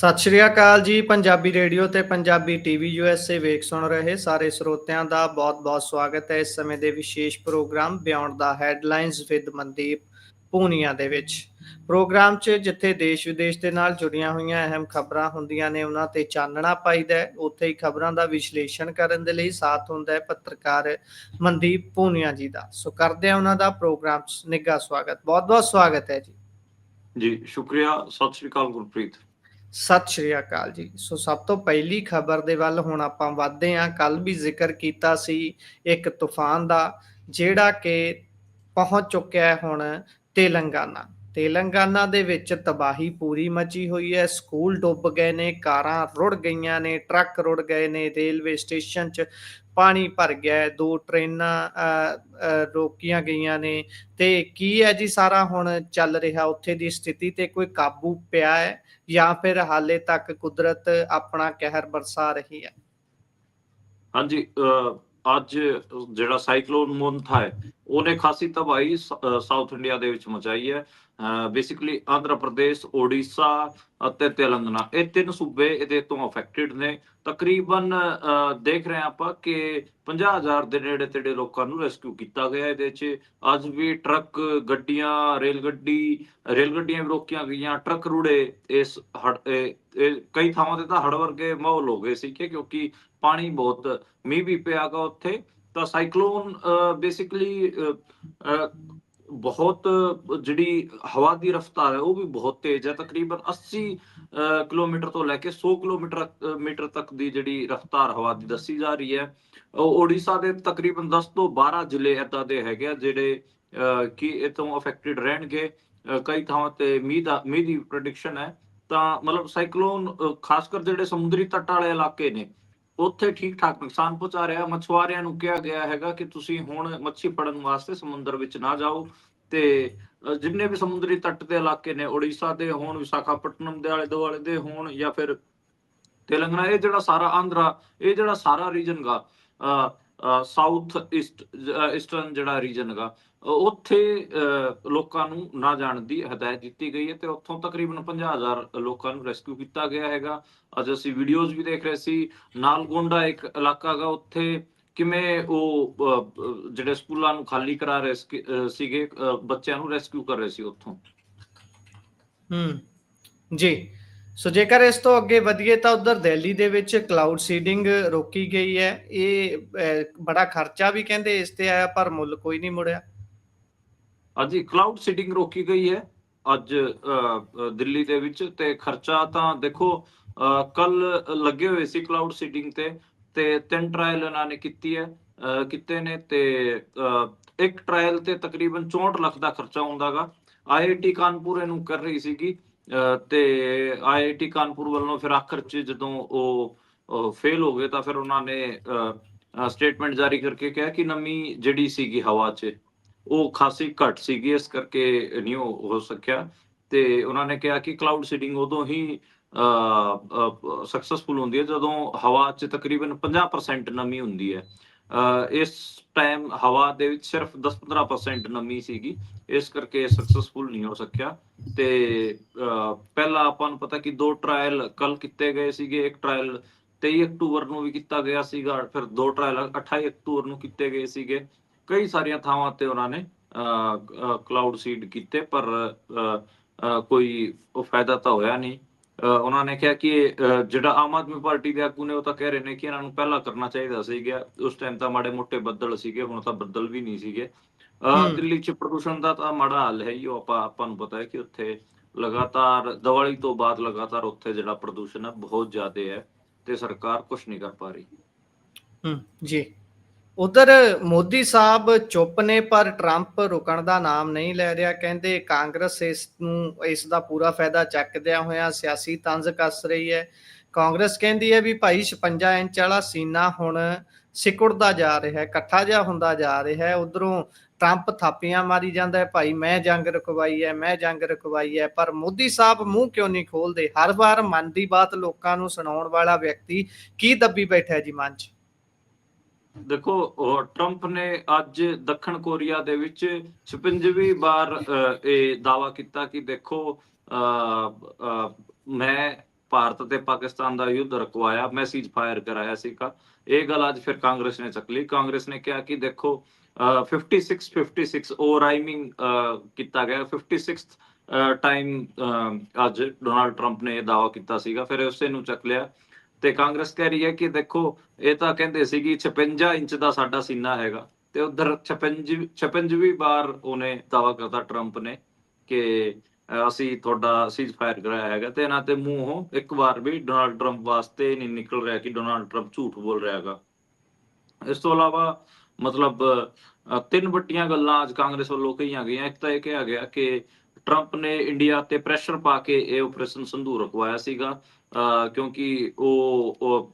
ਸਤਿ ਸ਼੍ਰੀ ਅਕਾਲ ਜੀ, ਪੰਜਾਬੀ ਰੇਡੀਓ ਤੇ ਪੰਜਾਬੀ ਟੀਵੀ ਯੂਐਸਏ ਵੇਖ ਸੁਣ ਰਹੇ ਸਾਰੇ ਸਰੋਤਿਆਂ ਦਾ ਬਹੁਤ-ਬਹੁਤ ਸਵਾਗਤ ਹੈ ਇਸ ਸਮੇਂ ਦੇ ਵਿਸ਼ੇਸ਼ ਪ੍ਰੋਗਰਾਮ ਬਿਯੋਂਡ ਦਾ ਹੈਡਲਾਈਨਸ ਵਿਦ ਮਨਦੀਪ ਪੂਨੀਆ ਦੇ ਵਿੱਚ। ਪ੍ਰੋਗਰਾਮ 'ਚ ਜਿੱਥੇ ਦੇਸ਼ ਵਿਦੇਸ਼ ਦੇ ਨਾਲ ਜੁੜੀਆਂ ਹੋਈਆਂ ਅਹਿਮ ਖਬਰਾਂ ਹੁੰਦੀਆਂ ਨੇ, ਉਹਨਾਂ ਤੇ ਚਾਨਣਾ ਪਾਈਦਾ ਹੈ। ਉੱਥੇ ਹੀ ਖਬਰਾਂ ਦਾ ਵਿਸ਼ਲੇਸ਼ਣ ਕਰਨ ਦੇ ਲਈ ਸਾਥ ਹੁੰਦਾ ਹੈ ਪੱਤਰਕਾਰ ਮਨਦੀਪ ਪੂਨੀਆ ਜੀ ਦਾ। ਸੋ ਕਰਦੇ ਹਾਂ ਉਹਨਾਂ ਦਾ ਪ੍ਰੋਗਰਾਮ 'ਚ ਨਿੱਘਾ ਸਵਾਗਤ। ਬਹੁਤ-ਬਹੁਤ ਸਵਾਗਤ ਹੈ ਜੀ। ਜੀ, ਸ਼ੁਕਰੀਆ। ਸਤਿ ਸ਼੍ਰੀ ਅਕਾਲ ਗੁਰਪ੍ਰੀਤ। ਸਤਿ ਸ਼੍ਰੀ ਅਕਾਲ ਜੀ। ਸੋ ਸਭ ਤੋਂ ਪਹਿਲੀ ਖਬਰ ਦੇ ਵੱਲ ਹੁਣ ਆਪਾਂ ਵਧਦੇ ਹਾਂ। ਕੱਲ ਵੀ ਜ਼ਿਕਰ ਕੀਤਾ ਸੀ ਇੱਕ ਤੂਫਾਨ ਦਾ, ਜਿਹੜਾ ਕਿ ਪਹੁੰਚ ਚੁੱਕਿਆ ਹੈ ਹੁਣ ਤੇਲੰਗਾਨਾ। ਤੇਲੰਗਾਨਾ ਦੇ ਵਿੱਚ ਤਬਾਹੀ ਪੂਰੀ ਮਚੀ ਹੋਈ ਹੈ। ਸਕੂਲ ਡੁੱਬ ਗਏ ਨੇ, ਕਾਰਾਂ ਰੁੜ ਗਈਆਂ ਨੇ, ਟਰੱਕ ਰੁੜ ਗਏ ਨੇ, ਰੇਲਵੇ ਸਟੇਸ਼ਨ 'ਚ ਪਾਣੀ ਭਰ ਗਿਆ ਹੈ। ਦੋ ਟ੍ਰੇਨਾਂ ਰੋਕੀਆਂ ਗਈਆਂ ਨੇ। ਤੇ ਕੀ ਹੈ ਜੀ ਸਾਰਾ ਹੁਣ ਚੱਲ ਰਿਹਾ? ਉੱਥੇ ਦੀ ਸਥਿਤੀ ਤੇ ਕੋਈ ਕਾਬੂ ਪਿਆ ਹੈ ਜਾਂ ਫਿਰ ਹਾਲੇ ਤੱਕ ਕੁਦਰਤ ਆਪਣਾ ਕਹਿਰ ਬਰਸਾ ਰਹੀ ਹੈ? ਹਾਂਜੀ ਅੱਜ ਜਿਹੜਾ ਸਾਈਕਲੋਨ ਮੋਂਥਾ ਹੈ, ਉਹਨੇ ਖਾਸੀ ਤਬਾਹੀ ਸਾਊਥ ਇੰਡੀਆ ਦੇ ਵਿੱਚ ਮਚਾਈ ਹੈ। ਬੇਸਿਕਲੀ ਆਂਧਰਾ ਪ੍ਰਦੇਸ਼, ਓਡੀਸ਼ਾ ਅਤੇ ਤੇਲੰਗਾਨਾ। ਇਹ ਤਿੰਨ ਸੂਬੇ ਇਹਦੇ ਤੋਂ ਅਫੈਕਟਡ ਨੇ। ਤਕਰੀਬਨ ਦੇਖ ਰਹੇ ਆਪਾਂ ਕਿ 50000 ਦੇ ਨੇੜੇ ਤੇੜੇ ਲੋਕਾਂ ਨੂੰ ਰੈਸਕਿਊ ਕੀਤਾ ਗਿਆ ਇਹਦੇ 'ਚ। ਅੱਜ ਵੀ ਟਰੱਕ, ਗੱਡੀਆਂ ਰੇਲ ਗੱਡੀ ਰੇਲ ਗੱਡੀਆਂ ਵੀ ਰੋਕੀਆਂ ਗਈਆਂ। ਟਰੱਕ ਰੁੜੇ ਇਸ ਹੜ੍ਹ- ਕਈ ਥਾਵਾਂ ਤੇ ਤਾਂ ਹੜ ਵਰਗੇ ਮਾਹੌਲ ਹੋ ਗਏ ਸੀ ਕਿ ਕਿਉਂਕਿ ਪਾਣੀ ਬਹੁਤ, ਮੀਂਹ ਵੀ ਪਿਆਗਾ ਉੱਥੇ। ਤਾਂ ਸਾਈਕਲੋਨ ਬੇਸਿਕਲੀ ਬਹੁਤ ਜਿਹੜੀ ਹਵਾ ਦੀ ਰਫ਼ਤਾਰ ਹੈ ਉਹ ਵੀ ਬਹੁਤ ਤੇਜ਼ ਹੈ। ਤਕਰੀਬਨ 80 ਅ, ਕਿਲੋਮੀਟਰ ਤੋਂ ਲੈ ਕੇ 100 ਕਿਲੋਮੀਟਰ ਮੀਟਰ ਤੱਕ ਦੀ ਜਿਹੜੀ ਰਫ਼ਤਾਰ ਹਵਾ ਦੀ ਦੱਸੀ ਜਾ ਰਹੀ ਹੈ। ਉਹ ਓਡੀਸ਼ਾ ਦੇ ਤਕਰੀਬਨ 10 ਤੋਂ 12 ਜ਼ਿਲ੍ਹੇ ਏਦਾਂ ਦੇ ਹੈਗੇ ਆ ਜਿਹੜੇ ਅ, ਕਿ ਇਹ ਤੋਂ ਅਫੈਕਟਡ ਰਹਿਣਗੇ ਕਈ ਥਾਵਾਂ ਤੇ ਮੀਂਹ ਦਾ ਮੀਂਹ ਦੀ ਪ੍ਰੈਡਿਕਸ਼ਨ ਹੈ। ਤਾਂ ਮਤਲਬ ਸਾਈਕਲੋਨ ਖਾਸ ਕਰ ਜਿਹੜੇ ਸਮੁੰਦਰੀ ਤੱਟ ਵਾਲੇ ਇਲਾਕੇ ਨੇ ਉੱਥੇ ਠੀਕ ਠਾਕ ਨੁਕਸਾਨ ਪਹੁੰਚਾ ਰਿਹਾ। ਮਛੁਆਰਿਆਂ ਨੂੰ ਕਿਹਾ ਗਿਆ ਹੈਗਾ ਕਿ ਤੁਸੀਂ ਹੁਣ ਮੱਛੀ ਫੜਨ ਵਾਸਤੇ ਸਮੁੰਦਰ ਵਿੱਚ ਨਾ ਜਾਓ ਤੇ ਜਿੰਨੇ ਵੀ ਸਮੁੰਦਰੀ ਤੱਟ ਦੇ ਇਲਾਕੇ ਨੇ ਓਡੀਸ਼ਾ ਦੇ ਹੋਣ, ਵਿਸ਼ਾਖਾਪਟਨਮ ਦੇ ਆਲੇ ਦੁਆਲੇ ਦੇ ਹੋਣ ਜਾਂ ਫਿਰ ਤੇਲੰਗਾਨਾ, ਇਹ ਜਿਹੜਾ ਸਾਰਾ ਆਂਧਰਾ, ਇਹ ਜਿਹੜਾ ਸਾਰਾ ਰੀਜਨ ਗਾ ਸਾਊਥ ਈਸਟ ਈਸਟਰਨ ਜਿਹੜਾ ਰੀਜਨ ਗਾ ਉੱਥੇ ਅ, ਲੋਕਾਂ ਨੂੰ ਨਾ ਜਾਣ ਦੀ ਹਦਾਇਤ ਦਿੱਤੀ ਗਈ ਹੈ ਤੇ ਉੱਥੋਂ ਤਕਰੀਬਨ 50000 ਲੋਕਾਂ ਨੂੰ ਰੈਸਕਿਊ ਕੀਤਾ ਗਿਆ ਹੈਗਾ। ਅੱਜ ਅਸੀਂ ਵੀਡੀਓਜ਼ ਵੀ ਦੇਖ ਰਹੇ ਸੀ। ਨਾਲਗੋਂਡਾ ਇੱਕ ਇਲਾਕਾ ਹੈਗਾ ਉੱਥੇ ਕਿਵੇਂ ਉਹ ਜਿਹੜੇ ਸਕੂਲਾਂ ਨੂੰ ਖਾਲੀ ਕਰਾ ਰਹੇ ਸੀਗੇ ਬੱਚਿਆਂ ਨੂੰ ਰੈਸਕਿਊ ਕਰ ਰਹੇ ਸੀ ਉੱਥੋਂ। ਹੂੰ ਜੀ। ਸੋ ਜੇਕਰ ਇਸ ਤੋਂ ਅੱਗੇ ਵਧੀਏ ਤਾਂ ਉਧਰ ਦਿੱਲੀ ਦੇ ਵਿੱਚ ਕਲਾਊਡ ਸੀਡਿੰਗ ਰੋਕੀ ਗਈ ਹੈ। ਇਹ ਬੜਾ ਖਰਚਾ ਵੀ ਕਹਿੰਦੇ ਇਸ ਤੇ ਆਇਆ ਪਰ ਮੁੱਲ ਕੋਈ ਨਹੀਂ ਮੁੜਿਆ। ਹਾਂਜੀ ਕਲਾਊਡ ਸੀਡਿੰਗ ਰੋਕੀ ਗਈ ਹੈ ਅੱਜ ਦਿੱਲੀ ਦੇ ਵਿੱਚ ਤੇ ਖਰਚਾ ਤਾਂ ਦੇਖੋ ਕੱਲ ਲੱਗੇ ਹੋਏ ਸੀ ਕਲਾਊਡ ਸੀਡਿੰਗ ਤੇ ਤੇ ਤਿੰਨ ਟ੍ਰਾਇਲ ਇਹਨਾਂ ਨੇ ਕੀਤੀ ਹੈ ਅ, ਨੇ ਤੇ ਇੱਕ ਟ੍ਰਾਇਲ ਤੇ ਤਕਰੀਬਨ 64 ਲੱਖ ਦਾ ਖਰਚਾ ਆਉਂਦਾਗਾ ਆਈਆਈਟੀ ਕਾਨਪੁਰ ਇਹਨੂੰ ਕਰ ਰਹੀ ਸੀਗੀ ਅ, ਤੇ ਆਈਆਈਟੀ ਕਾਨਪੁਰ ਵੱਲੋਂ ਫਿਰ ਆਖਰ 'ਚ ਜਦੋਂ ਉਹ ਫੇਲ ਹੋ ਗਏ ਤਾਂ ਫਿਰ ਉਹਨਾਂ ਨੇ ਸਟੇਟਮੈਂਟ ਜਾਰੀ ਕਰਕੇ ਕਿਹਾ ਕਿ ਨਮੀ ਜਿਹੜੀ ਸੀਗੀ ਹਵਾ 'ਚ ਉਹ ਖਾਸੀ ਘੱਟ ਸੀਗੀ ਇਸ ਕਰਕੇ ਨਹੀਂ ਹੋ ਸਕਿਆ। ਤੇ ਉਹਨਾਂ ਨੇ ਕਿਹਾ ਕਿ ਕਲਾਊਡ ਸੀਡਿੰਗ ਉਦੋਂ ਹੀ ਸਕਸੈਸਫੁਲ ਹੁੰਦੀ ਹੈ ਜਦੋਂ ਹਵਾ 'ਚ ਤਕਰੀਬਨ 50% ਨਮੀ ਹੁੰਦੀ ਹੈ। ਇਸ ਟਾਈਮ ਹਵਾ ਦੇ ਵਿੱਚ ਸਿਰਫ 10-15% ਨਮੀ ਸੀਗੀ ਇਸ ਕਰਕੇ ਸਕਸੈਸਫੁਲ ਨਹੀਂ ਹੋ ਸਕਿਆ। ਤੇ ਅ, ਪਹਿਲਾਂ ਆਪਾਂ ਨੂੰ ਪਤਾ ਕਿ ਦੋ ਟ੍ਰਾਇਲ ਕੱਲ ਕੀਤੇ ਗਏ ਸੀਗੇ ਇੱਕ ਟ੍ਰਾਇਲ 23 ਅਕਤੂਬਰ ਨੂੰ ਵੀ ਕੀਤਾ ਗਿਆ ਸੀਗਾ ਫਿਰ ਦੋ ਟ੍ਰਾਇਲ 28 ਅਕਤੂਬਰ ਨੂੰ ਕੀਤੇ ਗਏ ਸੀਗੇ। ਕਈ ਸਾਰੀਆਂ ਥਾਵਾਂ ਤੇ ਉਹਨਾਂ ਨੇ ਕਲਾਊਡ ਸੀਡ ਕੀਤੇ ਪਰ ਕੋਈ ਉਹ ਫਾਇਦਾ ਤਾਂ ਹੋਇਆ ਨਹੀਂ। ਉਹਨਾਂ ਨੇ ਕਿਹਾ ਕਿ ਜਿਹੜਾ ਆਮ ਆਦਮੀ ਪਾਰਟੀ ਦੇ ਆਗੂ ਨੇ ਉਹ ਤਾਂ ਕਹਿ ਰਹੇ ਨੇ ਕਿ ਇਹਨਾਂ ਨੂੰ ਪਹਿਲਾਂ ਕਰਨਾ ਚਾਹੀਦਾ ਸੀਗਾ। ਉਸ ਟਾਈਮ ਤਾਂ ਮਾੜੇ ਮੋਟੇ ਬੱਦਲ ਸੀਗੇ ਹੁਣ ਤਾਂ ਬੱਦਲ ਵੀ ਨਹੀਂ ਸੀਗੇ। ਦਿੱਲੀ 'ਚ ਪ੍ਰਦੂਸ਼ਣ ਦਾ ਤਾਂ ਮਾੜਾ ਹਾਲ ਹੈ ਹੀ ਉਹ ਆਪਾਂ ਆਪਾਂ ਨੂੰ ਪਤਾ ਹੈ ਕਿ ਉੱਥੇ ਲਗਾਤਾਰ ਦੀਵਾਲੀ ਤੋਂ ਬਾਅਦ ਲਗਾਤਾਰ ਉੱਥੇ ਜਿਹੜਾ ਪ੍ਰਦੂਸ਼ਣ ਹੈ ਬਹੁਤ ਜ਼ਿਆਦਾ ਹੈ ਤੇ ਸਰਕਾਰ ਕੁਝ ਨਹੀਂ ਕਰ ਪਾ ਰਹੀ। ਹੂੰ ਜੀ। ਉਧਰ ਮੋਦੀ ਸਾਹਿਬ ਚੁੱਪ ਨੇ, ਪਰ ਟਰੰਪ ਰੁਕਣ ਦਾ ਨਾਮ ਨਹੀਂ ਲੈ ਰਿਹਾ। ਕਹਿੰਦੇ ਕਾਂਗਰਸ ਇਸ ਨੂੰ, ਇਸ ਦਾ ਪੂਰਾ ਫਾਇਦਾ ਚੱਕਦਿਆਂ ਹੋਇਆ ਸਿਆਸੀ ਤੰਜ਼ ਕੱਸ ਰਹੀ ਹੈ। ਕਾਂਗਰਸ ਕਹਿੰਦੀ ਹੈ ਵੀ ਭਾਈ 56 ਇੰਚ ਵਾਲਾ ਸੀਨਾ ਹੁਣ ਸਿਕੁੜਦਾ ਜਾ ਰਿਹਾ ਹੈ ਇਕੱਠਾ ਜਿਹਾ ਹੁੰਦਾ ਜਾ ਰਿਹਾ। ਹੈ ਉਧਰੋਂ ਟਰੰਪ ਥਾਪੀਆਂ ਮਾਰੀ ਜਾਂਦਾ ਹੈ, ਭਾਈ ਮੈਂ ਜੰਗ ਰਕਵਾਈ ਹੈ, ਮੈਂ ਜੰਗ ਰਕਵਾਈ ਹੈ। ਪਰ ਮੋਦੀ ਸਾਹਿਬ ਮੂੰਹ ਕਿਉਂ ਨਹੀਂ ਖੋਲਦੇ? ਹਰ ਵਾਰ ਮਨ ਦੀ ਬਾਤ ਲੋਕਾਂ ਨੂੰ ਸੁਣਾਉਣ ਵਾਲਾ ਵਿਅਕਤੀ ਕੀ ਦੱਬੀ ਬੈਠਾ ਹੈ ਜੀ ਮਨ 'ਚ? ਦੇਖੋ ਟਰੰਪ ਨੇ ਅੱਜ ਦੱਖਣ ਕੋਰੀਆ ਦੇ ਵਿੱਚ 56ਵੀਂ ਵਾਰ ਇਹ ਦਾਵਾ ਕੀਤਾ ਕਿ ਦੇਖੋ ਮੈਂ ਭਾਰਤ ਤੇ ਪਾਕਿਸਤਾਨ ਦਾ ਯੁੱਧ ਰਕਵਾਇਆ ਮੈਸੇਜ ਫਾਇਰ ਕਰਾਇਆ ਸੀਗਾ। ਇਹ ਗੱਲ ਅੱਜ ਫਿਰ ਕਾਂਗਰਸ ਨੇ ਚੱਕ ਲਈ। ਕਾਂਗਰਸ ਨੇ ਕਿਹਾ ਕਿ ਦੇਖੋ ਅਹ, 56 56 ਉਹ ਰਾਈਮਿੰਗ ਕੀਤਾ ਗਿਆ। 56th ਟਾਈਮ ਅੱਜ ਡੋਨਾਲਡ ਟਰੰਪ ਨੇ ਇਹ ਦਾਅਵਾ ਕੀਤਾ ਸੀਗਾ। ਫਿਰ ਉਸੇ ਨੂੰ ਚੱਕ ਲਿਆ। ਤੇ ਕਾਂਗਰਸ ਕਹਿ ਰਹੀ ਹੈ ਕਿ ਦੇਖੋ, ਇਹ ਤਾਂ ਕਹਿੰਦੇ ਸੀ ਕਿ 56 ਇੰਚ ਦਾ ਸਾਡਾ ਸੀਨਾ ਹੈਗਾ। ਤੇ ਉਧਰ 56 56ਵੀਂ ਵਾਰ ਉਹਨੇ ਦਾਅਵਾ ਕਰਤਾ ਟਰੰਪ ਨੇ ਕਿ ਅਸੀਂ ਤੁਹਾਡਾ ਸੀਜ਼ ਫਾਇਰ ਕਰਾਇਆ ਹੈਗਾ ਤੇ ਇਹਨਾਂ ਤੇ ਮੂੰਹੋਂ ਇੱਕ ਵਾਰ ਵੀ ਡੋਨਾਲਡ ਟਰੰਪ ਵਾਸਤੇ ਨਹੀਂ ਨਿਕਲ ਰਿਹਾ ਕਿ ਡੋਨਾਲਡ ਟਰੰਪ ਝੂਠ ਬੋਲ ਰਿਹਾ ਹੈਗਾ। ਇਸ ਤੋਂ ਇਲਾਵਾ ਮਤਲਬ ਤਿੰਨ ਵੱਟੀਆਂ ਗੱਲਾਂ ਅੱਜ ਕਾਂਗਰਸ ਵੱਲੋਂ ਕਹੀਆਂ ਗਈਆਂ। ਇੱਕ ਤਾਂ ਇਹ ਕਿਹਾ ਗਿਆ ਕਿ ਟਰੰਪ ਨੇ ਇੰਡੀਆ ਤੇ ਪ੍ਰੈਸ਼ਰ ਪਾ ਕੇ ਇਹ ਆਪਰੇਸ਼ਨ ਸੰਧੂ ਰਖਵਾਇਆ ਸੀਗਾ। ਕਿਉਂਕਿ ਉਹ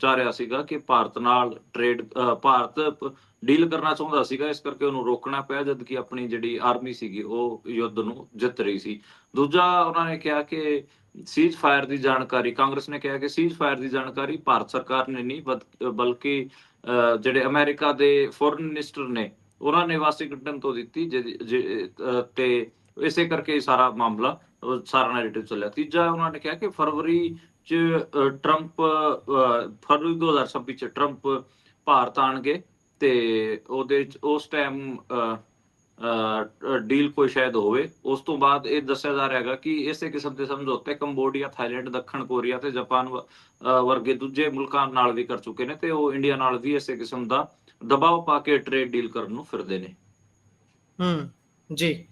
ਚਾਹ ਰਿਹਾ ਸੀਗਾ ਕਿ ਭਾਰਤ ਨਾਲ ਟ੍ਰੇਡ ਭਾਰਤ ਡੀਲ ਕਰਨਾ ਚਾਹੁੰਦਾ ਸੀਗਾ ਇਸ ਕਰਕੇ ਉਹਨੂੰ ਰੋਕਣਾ ਪਿਆ ਜਦ ਕਿ ਆਪਣੀ ਜਿਹੜੀ ਆਰਮੀ ਸੀਗੀ ਉਹ ਯੁੱਧ ਨੂੰ ਜਿੱਤ ਰਹੀ ਸੀ। ਦੂਜਾ ਉਹਨਾਂ ਨੇ ਕਿਹਾ ਕਿ ਸੀਜ਼ ਫਾਇਰ ਦੀ ਜਾਣਕਾਰੀ ਕਾਂਗਰਸ ਨੇ ਕਿਹਾ ਕਿ ਸੀਜ਼ ਫਾਇਰ ਦੀ ਜਾਣਕਾਰੀ ਭਾਰਤ ਸਰਕਾਰ ਨੇ ਨਹੀਂ ਬਲਕਿ ਅਹ, ਜਿਹੜੇ ਅਮਰੀਕਾ ਦੇ ਫੋਰਨ ਮਿਨਿਸਟਰ ਨੇ ਉਹਨਾਂ ਨੇ ਵਾਸ਼ਿੰਗਟਨ ਤੋਂ ਦਿੱਤੀ ਜਿਹਦੀ- ਤੇ ਇਸੇ ਕਰਕੇ ਸਾਰਾ ਮਾਮਲਾ ਸਾਰਾ ਨੈਰੇਟਿਵ ਚੱਲਿਆ। ਤੀਜਾ ਉਹਨਾਂ ਨੇ ਕਿਹਾ ਕਿ ਫਰਵਰੀ ਚ ਟਰੰਪ ਫਰਵਰੀ 2026 ਚ ਟਰੰਪ ਭਾਰਤ ਆਣਗੇ ਤੇ ਉਹਦੇ ਚ, ਉਸ ਟਾਈਮ ਡੀਲ ਕੋਈ ਸ਼ਾਇਦ ਹੋਵੇ। ਉਸ ਤੋਂ ਬਾਅਦ ਇਹ ਦੱਸਿਆ ਜਾ ਰਿਹਾ ਹੈਗਾ ਕਿ ਇਸੇ ਕਿਸਮ ਦੇ ਸਮਝੌਤੇ ਕੰਬੋਡੀਆ, ਥਾਈਲੈਂਡ, ਦੱਖਣ ਕੋਰੀਆ ਤੇ ਜਾਪਾਨ ਵਰਗੇ ਦੂਜੇ ਮੁਲਕਾਂ ਨਾਲ ਵੀ ਕਰ ਚੁੱਕੇ ਨੇ ਤੇ ਉਹ ਇੰਡੀਆ ਨਾਲ ਵੀ ਇਸੇ ਕਿਸਮ ਦਾ ਦਬਾਅ ਪਾ ਕੇ ਟ੍ਰੇਡ ਡੀਲ ਕਰਨ ਨੂੰ ਫਿਰਦੇ ਨੇ। ਹੂੰ, ਜੀ।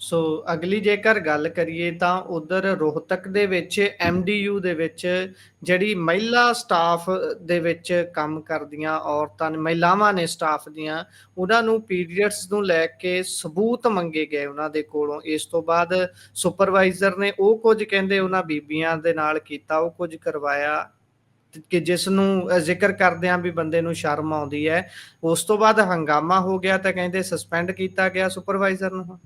ਸੋ ਅਗਲੀ ਜੇਕਰ ਗੱਲ ਕਰੀਏ ਤਾਂ ਉਧਰ ਰੋਹਤਕ ਦੇ ਵਿੱਚ ਐਮਡੀਯੂ ਦੇ ਵਿੱਚ ਜਿਹੜੀ ਮਹਿਲਾ ਸਟਾਫ ਦੇ ਵਿੱਚ ਕੰਮ ਕਰਦੀਆਂ ਔਰਤਾਂ ਨੇ ਮਹਿਲਾਵਾਂ ਨੇ ਸਟਾਫ ਦੀਆਂ ਉਹਨਾਂ ਨੂੰ ਪੀਰੀਅਡਸ ਨੂੰ ਲੈ ਕੇ ਸਬੂਤ ਮੰਗੇ ਗਏ ਉਹਨਾਂ ਦੇ ਕੋਲੋਂ। ਇਸ ਤੋਂ ਬਾਅਦ ਸੁਪਰਵਾਈਜ਼ਰ ਨੇ ਉਹ ਕੁਝ ਕਹਿੰਦੇ ਉਹਨਾਂ ਬੀਬੀਆਂ ਦੇ ਨਾਲ ਕੀਤਾ ਉਹ ਕੁਝ ਕਰਵਾਇਆ ਕਿ ਜਿਸ ਨੂੰ ਅ, ਜ਼ਿਕਰ ਕਰਦਿਆਂ ਵੀ ਬੰਦੇ ਨੂੰ ਸ਼ਰਮ ਆਉਂਦੀ ਹੈ। ਉਸ ਤੋਂ ਬਾਅਦ ਹੰਗਾਮਾ ਹੋ ਗਿਆ ਤਾਂ ਕਹਿੰਦੇ ਸਸਪੈਂਡ ਕੀਤਾ ਗਿਆ ਸੁਪਰਵਾਈਜ਼ਰ ਨੂੰ।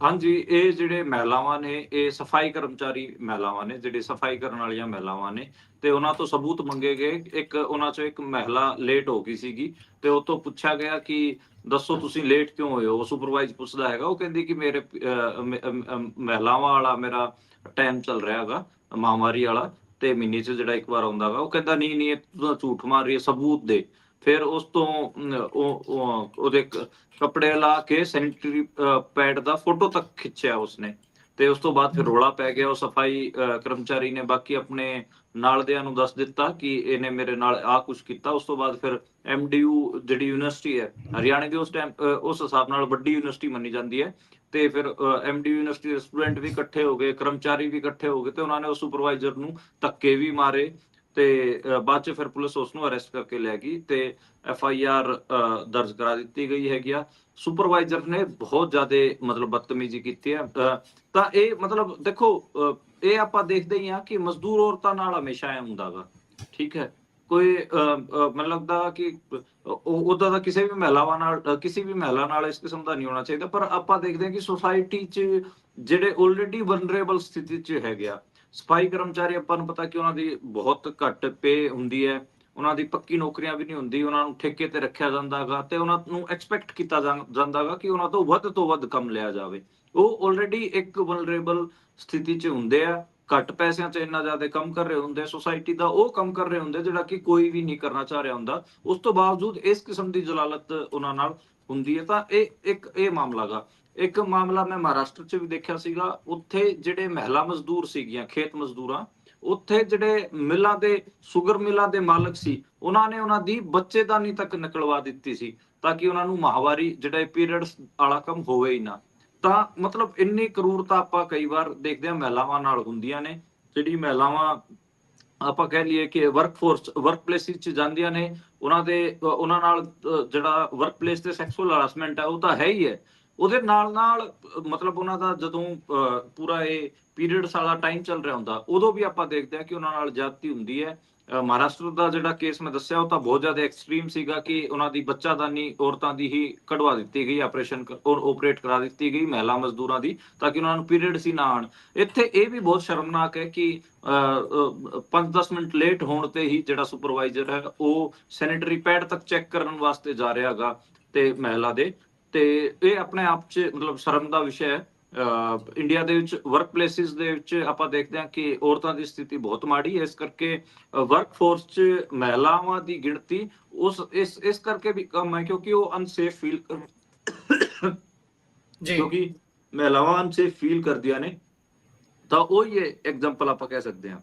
ਹਾਂਜੀ, ਇਹ ਜਿਹੜੇ ਮਹਿਲਾਵਾਂ ਨੇ, ਇਹ ਸਫ਼ਾਈ ਕਰਮਚਾਰੀ ਮਹਿਲਾਵਾਂ ਨੇ, ਜਿਹੜੇ ਸਫ਼ਾਈ ਕਰਨ ਵਾਲੀਆਂ ਮਹਿਲਾਵਾਂ ਨੇ ਤੇ ਉਹਨਾਂ ਤੋਂ ਸਬੂਤ ਮੰਗੇ ਗਏ। ਇੱਕ ਉਹਨਾਂ ਚੋਂ ਇੱਕ ਮਹਿਲਾ ਲੇਟ ਹੋ ਗਈ ਸੀਗੀ ਤੇ ਉਹ ਤੋਂ ਪੁੱਛਿਆ ਗਿਆ ਕਿ ਦੱਸੋ ਤੁਸੀਂ ਲੇਟ ਕਿਉਂ ਹੋਏ ਹੋ? ਉਹ ਸੁਪਰਵਾਈਜ਼ ਪੁੱਛਦਾ ਹੈਗਾ, ਉਹ ਕਹਿੰਦੀ ਕਿ ਮੇਰੇ ਮਹਿਲਾਵਾਂ ਵਾਲਾ ਮੇਰਾ ਟਾਈਮ ਚੱਲ ਰਿਹਾ ਹੈਗਾ ਮਹਾਮਾਰੀ ਵਾਲਾ ਤੇ ਮਹੀਨੇ 'ਚ ਜਿਹੜਾ ਇੱਕ ਵਾਰ ਆਉਂਦਾ ਹੈਗਾ, ਉਹ ਕਹਿੰਦਾ, ਨਹੀਂ ਨਹੀਂ ਤੂੰ ਝੂਠ ਮਾਰ ਰਹੀ ਹੈ, ਸਬੂਤ ਦੇ। ਫਿਰ ਉਸ ਤੋਂ ਉਹਦੇ ਕੱਪੜੇ ਲਾ ਕੇ ਸੈਨੀਟਰੀ ਪੈਡ ਦਾ ਫੋਟੋ ਤੱਕ ਖਿੱਚਿਆ ਉਸਨੇ। ਤੇ ਉਸ ਤੋਂ ਬਾਅਦ ਫਿਰ ਰੋਲਾ ਪੈ ਗਿਆ ਉਹ ਸਫ਼ਾਈ ਕਰਮਚਾਰੀ ਨੇ ਬਾਕੀ ਆਪਣੇ ਨਾਲਦਿਆਂ ਨੂੰ ਦੱਸ ਦਿੱਤਾ ਕਿ ਇਹਨੇ ਮੇਰੇ ਨਾਲ ਆ ਕੁਝ ਕੀਤਾ। ਉਸ ਤੋਂ ਬਾਅਦ ਫਿਰ ਐਮਡੀਯੂ ਜਿਹੜੀ ਯੂਨੀਵਰਸਿਟੀ ਹੈ ਹਰਿਆਣੇ ਦੀ ਉਸ ਟਾਈਮ ਉਸ ਹਿਸਾਬ ਨਾਲ ਵੱਡੀ ਯੂਨੀਵਰਸਿਟੀ ਮੰਨੀ ਜਾਂਦੀ ਹੈ। ਤੇ ਫਿਰ ਐਮਡੀਯੂ ਯੂਨੀਵਰਸਿਟੀ ਦੇ ਸਟੂਡੈਂਟ ਵੀ ਇਕੱਠੇ ਹੋ ਗਏ ਕਰਮਚਾਰੀ ਵੀ ਇਕੱਠੇ ਹੋ ਗਏ ਤੇ ਉਹਨਾਂ ਨੇ ਉਸ ਸੁਪਰਵਾਈਜ਼ਰ ਨੂੰ ਧੱਕੇ ਵੀ ਮਾਰੇ। ਤੇ ਬਾਅਦ ਚ ਫਿਰ ਪੁਲਿਸ ਉਸ ਨੂੰ ਅਰੈਸਟ ਕਰਕੇ ਲੈ ਗਈ ਤੇ ਐਫ ਆਈ ਆਰ ਦਰਜ ਕਰਾ ਦਿੱਤੀ ਗਈ ਹੈਗੀ ਆ। ਸੁਪਰਵਾਈਜ਼ਰ ਨੇ ਬਹੁਤ ਜ਼ਿਆਦਾ ਮਤਲਬ ਬਦਤਮੀਜ਼ੀ ਕੀਤੀ ਹੈ ਤਾਂ ਇਹ ਮਤਲਬ ਦੇਖੋ ਇਹ ਆਪਾਂ ਦੇਖਦੇ ਹੀ ਆ ਕਿ ਮਜ਼ਦੂਰ ਔਰਤਾਂ ਨਾਲ ਹਮੇਸ਼ਾ ਐ ਹੁੰਦਾ ਗਾ ਠੀਕ ਹੈ? ਕੋਈ ਮੈਨੂੰ ਲੱਗਦਾ ਕਿ ਉਹਦਾ ਦਾ ਕਿਸੇ ਵੀ ਮਹਿਲਾਵਾਂ ਨਾਲ ਕਿਸੇ ਵੀ ਮਹਿਲਾ ਨਾਲ ਇਸ ਕਿਸਮ ਦਾ ਨਹੀਂ ਹੋਣਾ ਚਾਹੀਦਾ। ਪਰ ਆਪਾਂ ਦੇਖਦੇ ਹਾਂ ਕਿ ਸੋਸਾਇਟੀ 'ਚ ਜਿਹੜੇ ਆਲਰੇਡੀ ਵਨਰੇਬਲ ਸਥਿਤੀ 'ਚ ਹੈਗੇ ਆ ਸਫ਼ਾਈ ਕਰਮਚਾਰੀ, ਆਪਾਂ ਨੂੰ ਪਤਾ ਕਿ ਉਹਨਾਂ ਦੀ ਬਹੁਤ ਘੱਟ ਪੇ ਹੁੰਦੀ ਹੈ। ਉਹਨਾਂ ਦੀ ਪੱਕੀ ਨੌਕਰੀਆਂ ਵੀ ਨਹੀਂ ਹੁੰਦੀ, ਉਹਨਾਂ ਨੂੰ ਠੇਕੇ ਤੇ ਰੱਖਿਆ ਜਾਂਦਾਗਾ ਤੇ ਉਹਨਾਂ ਨੂੰ ਐਕਸਪੈਕਟ ਕੀਤਾ ਜਾਂਦਾਗਾ ਕਿ ਉਹਨਾਂ ਤੋਂ ਵੱਧ ਤੋਂ ਵੱਧ ਕੰਮ ਲਿਆ ਜਾਵੇ। ਉਹ ਆਲਰੇਡੀ ਇੱਕ ਵਨਰੇਬਲ ਸਥਿਤੀ 'ਚ ਹੁੰਦੇ ਆ। ਘੱਟ ਪੈਸਿਆਂ 'ਚ ਇੰਨਾ ਜ਼ਿਆਦਾ ਕੰਮ ਕਰ ਰਹੇ ਹੁੰਦੇ ਸੋਸਾਇਟੀ ਦਾ ਉਹ ਕੰਮ ਕਰ ਰਹੇ ਹੁੰਦੇ ਜਿਹੜਾ ਕਿ ਕੋਈ ਵੀ ਨਹੀਂ ਕਰਨਾ ਚਾਹ ਰਿਹਾ ਹੁੰਦਾ। ਉਸ ਤੋਂ ਬਾਵਜੂਦ ਇਸ ਕਿਸਮ ਦੀ ਜਲਾਲਤ ਉਹਨਾਂ ਨਾਲ ਹੁੰਦੀ ਹੈ ਤਾਂ ਇਹ ਇੱਕ, ਇਹ ਮਾਮਲਾ ਗਾ ਇੱਕ ਮਾਮਲਾ ਮੈਂ ਮਹਾਰਾਸ਼ਟਰ 'ਚ ਵੀ ਦੇਖਿਆ ਸੀਗਾ ਉੱਥੇ ਜਿਹੜੇ ਮਹਿਲਾ ਮਜ਼ਦੂਰ ਸੀਗੀਆਂ ਖੇਤ ਮਜ਼ਦੂਰਾਂ ਉੱਥੇ ਜਿਹੜੇ ਮਿਲਾਂ ਦੇ ਸ਼ੂਗਰ ਮਿੱਲਾਂ ਦੇ ਮਾਲਕ ਸੀ ਉਹਨਾਂ ਨੇ ਉਹਨਾਂ ਦੀ ਬੱਚੇਦਾਨੀ ਤੱਕ ਨਿਕਲਵਾ ਦਿੱਤੀ ਸੀ ਤਾਂ ਕਿ ਉਹਨਾਂ ਨੂੰ ਮਾਹਵਾਰੀ ਜਿਹੜਾ ਪੀਰੀਅਡਸ ਵਾਲਾ ਕੰਮ ਹੋਵੇ ਹੀ ਨਾ। ਤਾਂ ਮਤਲਬ ਇੰਨੀ ਕਰੂਰਤਾ ਆਪਾਂ ਕਈ ਵਾਰ ਦੇਖਦੇ ਹਾਂ ਮਹਿਲਾਵਾਂ ਨਾਲ ਹੁੰਦੀਆਂ ਨੇ ਜਿਹੜੀ ਮਹਿਲਾਵਾਂ ਆਪਾਂ ਕਹਿ ਲਈਏ ਕਿ ਵਰਕਫੋਰਸ ਵਰਕਪਲੇਸ ਵਿੱਚ ਜਾਂਦੀਆਂ ਨੇ ਉਹਨਾਂ ਦੇ ਉਹਨਾਂ ਨਾਲ ਅ, ਜਿਹੜਾ ਵਰਕਪਲੇਸ ਤੇ ਸੈਕਸੁਅਲ ਹਰਾਸਮੈਂਟ ਹੈ ਉਹ ਤਾਂ ਹੈ ਹੀ ਹੈ। ਉਹਦੇ ਨਾਲ ਨਾਲ, ਮਤਲਬ ਉਹਨਾਂ ਦਾ ਜਦੋਂ ਪੂਰਾ ਇਹ ਪੀਰੀਅਡਸ ਵਾਲਾ ਟਾਈਮ ਚੱਲ ਰਿਹਾ ਹੁੰਦਾ, ਉਦੋਂ ਵੀ ਆਪਾਂ ਦੇਖਦੇ ਹਾਂ ਕਿ ਉਹਨਾਂ ਨਾਲ ਜ਼ਿਆਦਤੀ ਹੁੰਦੀ ਹੈ। ਮਹਾਰਾਸ਼ਟਰ ਦਾ ਜਿਹੜਾ ਕੇਸ ਮੈਂ ਦੱਸਿਆ, ਉਹ ਤਾਂ ਬਹੁਤ ਜ਼ਿਆਦਾ ਐਕਸਟ੍ਰੀਮ ਸੀਗਾ ਕਿ ਉਹਨਾਂ ਦੀ ਬੱਚਾਦਾਨੀ ਔਰਤਾਂ ਦੀ ਹੀ ਕਢਵਾ ਦਿੱਤੀ ਗਈ ਆਪਰੇਸ਼ਨ ਔਰ ਆਪਰੇਟ ਕਰਾ ਦਿੱਤੀ ਗਈ ਮਹਿਲਾ ਮਜ਼ਦੂਰਾਂ ਦੀ, ਤਾਂ ਕਿ ਉਹਨਾਂ ਨੂੰ ਪੀਰੀਅਡ ਸੀ ਨਾ ਆਣ ਇੱਥੇ ਇਹ ਵੀ ਬਹੁਤ ਸ਼ਰਮਨਾਕ ਹੈ ਕਿ 5-10 ਮਿੰਟ ਲੇਟ ਹੋਣ ਤੇ ਹੀ ਜਿਹੜਾ ਸੁਪਰਵਾਈਜ਼ਰ ਹੈ, ਉਹ ਸੈਨੇਟਰੀ ਪੈਡ ਤੱਕ ਚੈੱਕ ਕਰਨ ਵਾਸਤੇ ਜਾ ਰਿਹਾ ਹੈਗਾ, ਤੇ ਮਹਿਲਾ ਦੇ। ਤੇ ਇਹ ਆਪਣੇ ਆਪ 'ਚ ਮਤਲਬ ਸ਼ਰਮ ਦਾ ਵਿਸ਼ਾ ਹੈ। ਇੰਡੀਆ ਦੇ ਵਿੱਚ ਵਰਕ ਪਲੇਸਿਸ ਦੇ ਵਿੱਚ ਆਪਾਂ ਦੇਖਦੇ ਹਾਂ ਕਿ ਔਰਤਾਂ ਦੀ ਸਥਿਤੀ ਬਹੁਤ ਮਾੜੀ ਹੈ। ਇਸ ਕਰਕੇ ਵਰਕ ਫੋਰਸ 'ਚ ਮਹਿਲਾਵਾਂ ਦੀ ਗਿਣਤੀ ਉਸ ਇਸ ਇਸ ਕਰਕੇ ਵੀ ਕਮ ਹੈ ਕਿਉਂਕਿ ਉਹ ਅਨਸੇਫ ਫੀਲ ਜੀ। ਕਿਉਂਕਿ ਮਹਿਲਾਵਾਂ ਅਨਸੇਫ ਫੀਲ ਕਰਦੀਆਂ ਨੇ। ਤਾਂ ਉਹ ਹੀ ਐਗਜ਼ਾਮਪਲ ਆਪਾਂ ਕਹਿ ਸਕਦੇ ਹਾਂ।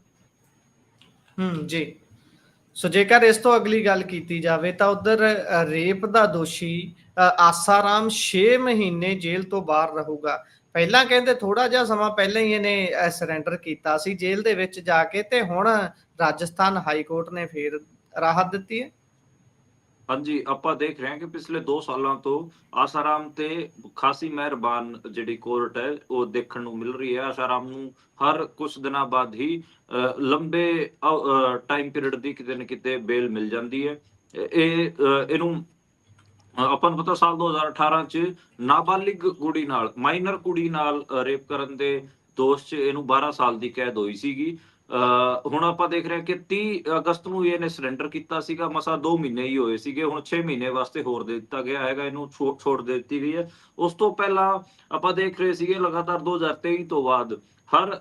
ਹੂੰ ਜੀ। ਸੋ ਜੇਕਰ ਇਸ ਤੋਂ ਅਗਲੀ ਗੱਲ ਕੀਤੀ ਜਾਵੇ ਤਾਂ ਉਧਰ ਰੇਪ ਦਾ ਦੋਸ਼ੀ ਆਸਾਰਾਮ 6 ਮਹੀਨੇ ਜੇਲ੍ਹ ਤੋਂ ਬਾਹਰ ਰਹੂਗਾ। ਪਹਿਲਾਂ ਕਹਿੰਦੇ ਥੋੜਾ ਜਿਹਾ ਸਮਾਂ ਪਹਿਲਾਂ ਹੀ ਇਹਨੇ ਸਰੈਂਡਰ ਕੀਤਾ ਸੀ ਜੇਲ੍ਹ ਦੇ ਵਿੱਚ ਜਾ ਕੇ ਤੇ ਹੁਣ ਰਾਜਸਥਾਨ ਹਾਈ ਕੋਰਟ ਨੇ ਫੇਰ ਰਾਹਤ ਦਿੱਤੀ ਹੈ। ਹਾਂਜੀ, ਆਪਾਂ ਦੇਖ ਰਹੇ ਹਾਂ ਕਿ ਪਿਛਲੇ 2 ਸਾਲਾਂ ਤੋਂ ਆਸਾਰਾਮ ਤੇ ਖਾਸੀ ਮਿਹਰਬਾਨ ਜਿਹੜੀ ਕੋਰਟ ਹੈ, ਉਹ ਦੇਖਣ ਨੂੰ ਮਿਲ ਰਹੀ ਹੈ। ਆਸਾਰਾਮ ਨੂੰ ਹਰ ਕੁਝ ਦਿਨਾਂ ਬਾਅਦ ਹੀ ਲੰਬੇ ਟਾਈਮ ਪੀਰੀਅਡ ਦੀ ਕਿਤੇ ਨਾ ਕਿਤੇ ਬੇਲ ਮਿਲ ਜਾਂਦੀ ਹੈ। ਇਹ- ਇਹਨੂੰ ਆਪਾਂ ਨੂੰ ਪਤਾ ਸਾਲ 2018 ਚ ਨਾਬਾਲਿਗ ਕੁੜੀ ਨਾਲ ਮਾਈਨਰ ਕੁੜੀ ਨਾਲ ਰੇਪ ਕਰਨ ਦੇ ਦੋਸ਼ 'ਚ ਇਹਨੂੰ 12 ਸਾਲ ਦੀ ਕੈਦ ਹੋਈ ਸੀਗੀ। ਹੁਣ ਆਪਾਂ ਦੇਖ ਰਹੇ ਹਾਂ ਕਿ 30 ਅਗਸਤ ਨੂੰ ਇਹਨੇ ਸਰੈਂਡਰ ਕੀਤਾ ਸੀਗਾ। ਮਸਾ 2 ਮਹੀਨੇ ਹੀ ਹੋਏ ਸੀਗੇ। ਹੁਣ 6 ਮਹੀਨੇ ਵਾਸਤੇ ਹੋਰ ਦੇ ਦਿੱਤਾ ਗਿਆ ਹੈਗਾ। ਇਹਨੂੰ ਛੋਟ ਛੋੜ ਦੇ ਦਿੱਤੀ ਗਈ ਹੈ। ਉਸ ਤੋਂ ਪਹਿਲਾਂ ਆਪਾਂ ਦੇਖ ਰਹੇ ਸੀਗੇ ਲਗਾਤਾਰ 2023 ਤੋਂ ਬਾਅਦ ਹਰ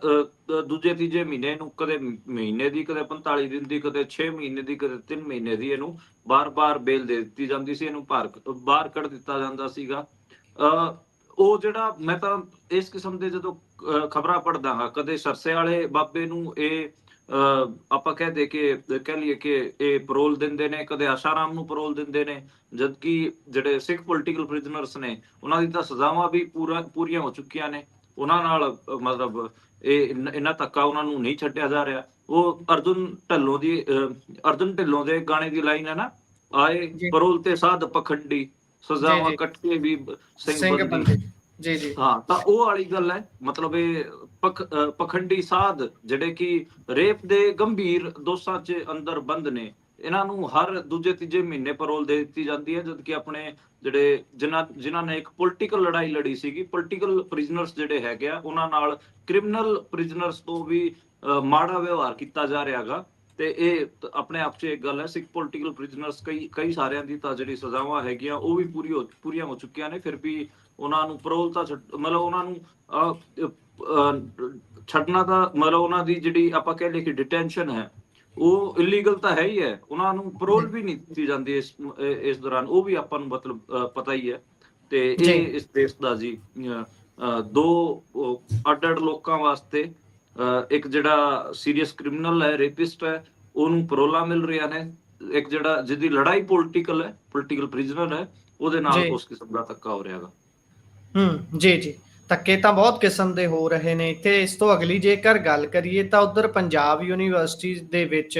ਦੂਜੇ ਤੀਜੇ ਮਹੀਨੇ ਨੂੰ, ਕਦੇ ਮਹੀਨੇ ਦੀ, ਕਦੇ 45 ਦਿਨ ਦੀ, ਕਦੇ 6 ਮਹੀਨੇ ਦੀ, ਕਦੇ 3 ਮਹੀਨੇ ਦੀ ਇਹਨੂੰ ਬਾਰ-ਬਾਰ ਬੇਲ ਦੇ ਦਿੱਤੀ ਜਾਂਦੀ ਸੀ ਇਹਨੂੰ ਭਾਰ ਬਾਹਰ ਕੱਢ ਦਿੱਤਾ ਜਾਂਦਾ ਸੀਗਾ। ਅ, ਉਹ ਜਿਹੜਾ ਮੈਂ ਤਾਂ ਇਸ ਕਿਸਮ ਦੇ ਜਦੋਂ ਖਬਰਾਂ ਪੜਦਾ ਹਾਂ ਕਦੇ ਸਰਸੇ ਵਾਲੇ ਬਾਬੇ ਨੂੰ ਇਹ ਅ, ਆਪਾਂ ਕਹਿ ਦੇ ਕਿ ਕਹਿ ਲਈਏ ਕਿ ਇਹ ਪਰੋਲ ਦਿੰਦੇ ਨੇ ਕਦੇ ਆਸ਼ਾਰਾਮ ਨੂੰ ਪਰੋਲ ਦਿੰਦੇ ਨੇ ਜਦਕਿ ਜਿਹੜੇ ਸਿੱਖ ਪੋਲੀਟੀਕਲ ਪ੍ਰਿਜ਼ਨਰਸ ਨੇ ਉਹਨਾਂ ਦੀ ਤਾਂ ਸਜ਼ਾਵਾਂ ਵੀ ਪੂਰਾ ਪੂਰੀਆਂ ਹੋ ਚੁੱਕੀਆਂ ਨੇ। ਉਹਨਾਂ ਨਾਲ ਮਤਲਬ ਇਹ ਇੰਨ- ਇੰਨਾ ਧੱਕਾ ਉਹਨਾਂ ਨੂੰ ਨਹੀਂ ਛੱਡਿਆ ਜਾ ਰਿਹਾ। ਉਹ ਅਰਜੁਨ ਢੱਲੋਂ ਦੀ ਅਰਜੁਨ ਢਿੱਲੋਂ ਦੇ ਗਾਣੇ ਦੀ ਲਾਈਨ ਹੈ ਨਾ? ਆਏ। ਪਰੋਲ ਤੇ ਸਾਧ ਪਖੰਡੀ ਸਜ਼ਾਵਾਂ। ਕੱਟ ਕੇ ਵੀ ਸਿੰਘ ਬੰਦੀ। ਜੀ ਜੀ। ਹਾਂ ਤਾਂ ਉਹ ਵਾਲੀ ਗੱਲ ਹੈ ਮਤਲਬ ਇਹ ਪਖੰਡੀ ਸਾਧ ਜਿਹੜੇ ਕਿ ਰੇਪ ਦੇ ਗੰਭੀਰ ਦੋਸ਼ਾਂ 'ਚ ਅੰਦਰ ਬੰਦ ਨੇ। ਇਹਨਾਂ ਨੂੰ ਹਰ ਦੂਜੇ ਤੀਜੇ ਮਹੀਨੇ ਪਰੋਲ ਦੇ ਦਿੱਤੀ ਜਾਂਦੀ ਹੈ, ਜਦਕਿ ਆਪਣੇ ਜਿਹੜੇ ਜਿਨ੍ਹਾਂ ਜਿਨ੍ਹਾਂ ਨੇ ਇੱਕ ਪੋਲਿਟੀਕਲ ਲੜਾਈ ਲੜੀ ਸੀਗੀ ਪੋਲਿਟੀਕਲ ਪ੍ਰਿਜ਼ਨਰਸ ਜਿਹੜੇ ਹੈਗੇ ਆ, ਉਹਨਾਂ ਨਾਲ ਕ੍ਰਿਮੀਨਲ ਪ੍ਰਿਜ਼ਨਰਸ ਤੋਂ ਵੀ ਮਾੜਾ ਵਿਵਹਾਰ ਕੀਤਾ ਜਾ ਰਿਹਾਗਾ ਤੇ ਇਹ ਆਪਣੇ ਆਪ 'ਚ ਇੱਕ ਗੱਲ ਹੈ, ਸਿੱਖ ਪੋਲਿਟੀਕਲ ਪ੍ਰਿਜ਼ਨਰਸ ਕਈ ਕਈ ਸਾਰਿਆਂ ਦੀ ਤਾਂ ਜਿਹੜੀ ਸਜ਼ਾਵਾਂ ਹੈਗੀਆਂ, ਉਹ ਵੀ ਪੂਰੀ ਹੋ, ਪੂਰੀਆਂ ਹੋ ਚੁੱਕੀਆਂ ਨੇ, ਫਿਰ ਵੀ ਉਹਨਾਂ ਨੂੰ ਪਰੋਲ ਤਾਂ ਛੱਡ- ਮਤਲਬ ਉਹਨਾਂ ਨੂੰ ਛੱਡਣਾ ਤਾਂ ਮਤਲਬ ਉਹਨਾਂ ਦੀ ਜਿਹੜੀ ਆਪਾਂ ਕਹਿ ਲਈਏ ਕਿ ਡਿਟੈਂਸ਼ਨ ਹੈ ਉਹ ਇਲੀਗਲ ਤਾਂ ਹੈ ਹੀ ਹੈ। ਉਹਨਾਂ ਨੂੰ ਪਰੋਲ ਵੀ ਨਹੀਂ ਦਿੱਤੀ ਜਾਂਦੀ ਇਸ ਇਸ ਦੌਰਾਨ। ਉਹ ਵੀ ਆਪਾਂ ਨੂੰ ਮਤਲਬ ਪਤਾ ਹੀ ਹੈ। ਤੇ। ਇਹ ਇਸ ਦੇਸ਼ ਦਾ ਜੀ ਦੋ ਅਹ, ਅੱਡ-ਅੱਡ ਲੋਕਾਂ ਵਾਸਤੇ ਇੱਕ ਜਿਹੜਾ ਸੀਰੀਅਸ ਕ੍ਰਿਮੀਨਲ ਹੈ ਰੇਪਿਸਟ ਹੈ ਉਹਨੂੰ ਪਰੋਲਾ ਮਿਲ ਰਹੀਆਂ ਨੇ। ਇੱਕ ਜਿਹੜਾ ਜਿਹਦੀ ਲੜਾਈ ਪੋਲਿਟੀਕਲ ਹੈ ਪੋਲਿਟੀਕਲ ਪ੍ਰਿਜ਼ਨਰ ਹੈ ਉਹਦੇ ਨਾਲ। ਉਸ ਕਿਸਮ ਦਾ ਧੱਕਾ ਹੋ ਰਿਹਾਗਾ ਹੂੰ ਜੀ ਜੀ। ਧੱਕੇ ਤਾਂ ਬਹੁਤ ਕਿਸਮ ਦੇ ਹੋ ਰਹੇ ਨੇ। ਇੱਥੇ ਇਸ ਤੋਂ ਅਗਲੀ ਜੇਕਰ ਗੱਲ ਕਰੀਏ ਤਾਂ ਉਧਰ ਪੰਜਾਬ ਯੂਨੀਵਰਸਿਟੀ ਦੇ ਵਿੱਚ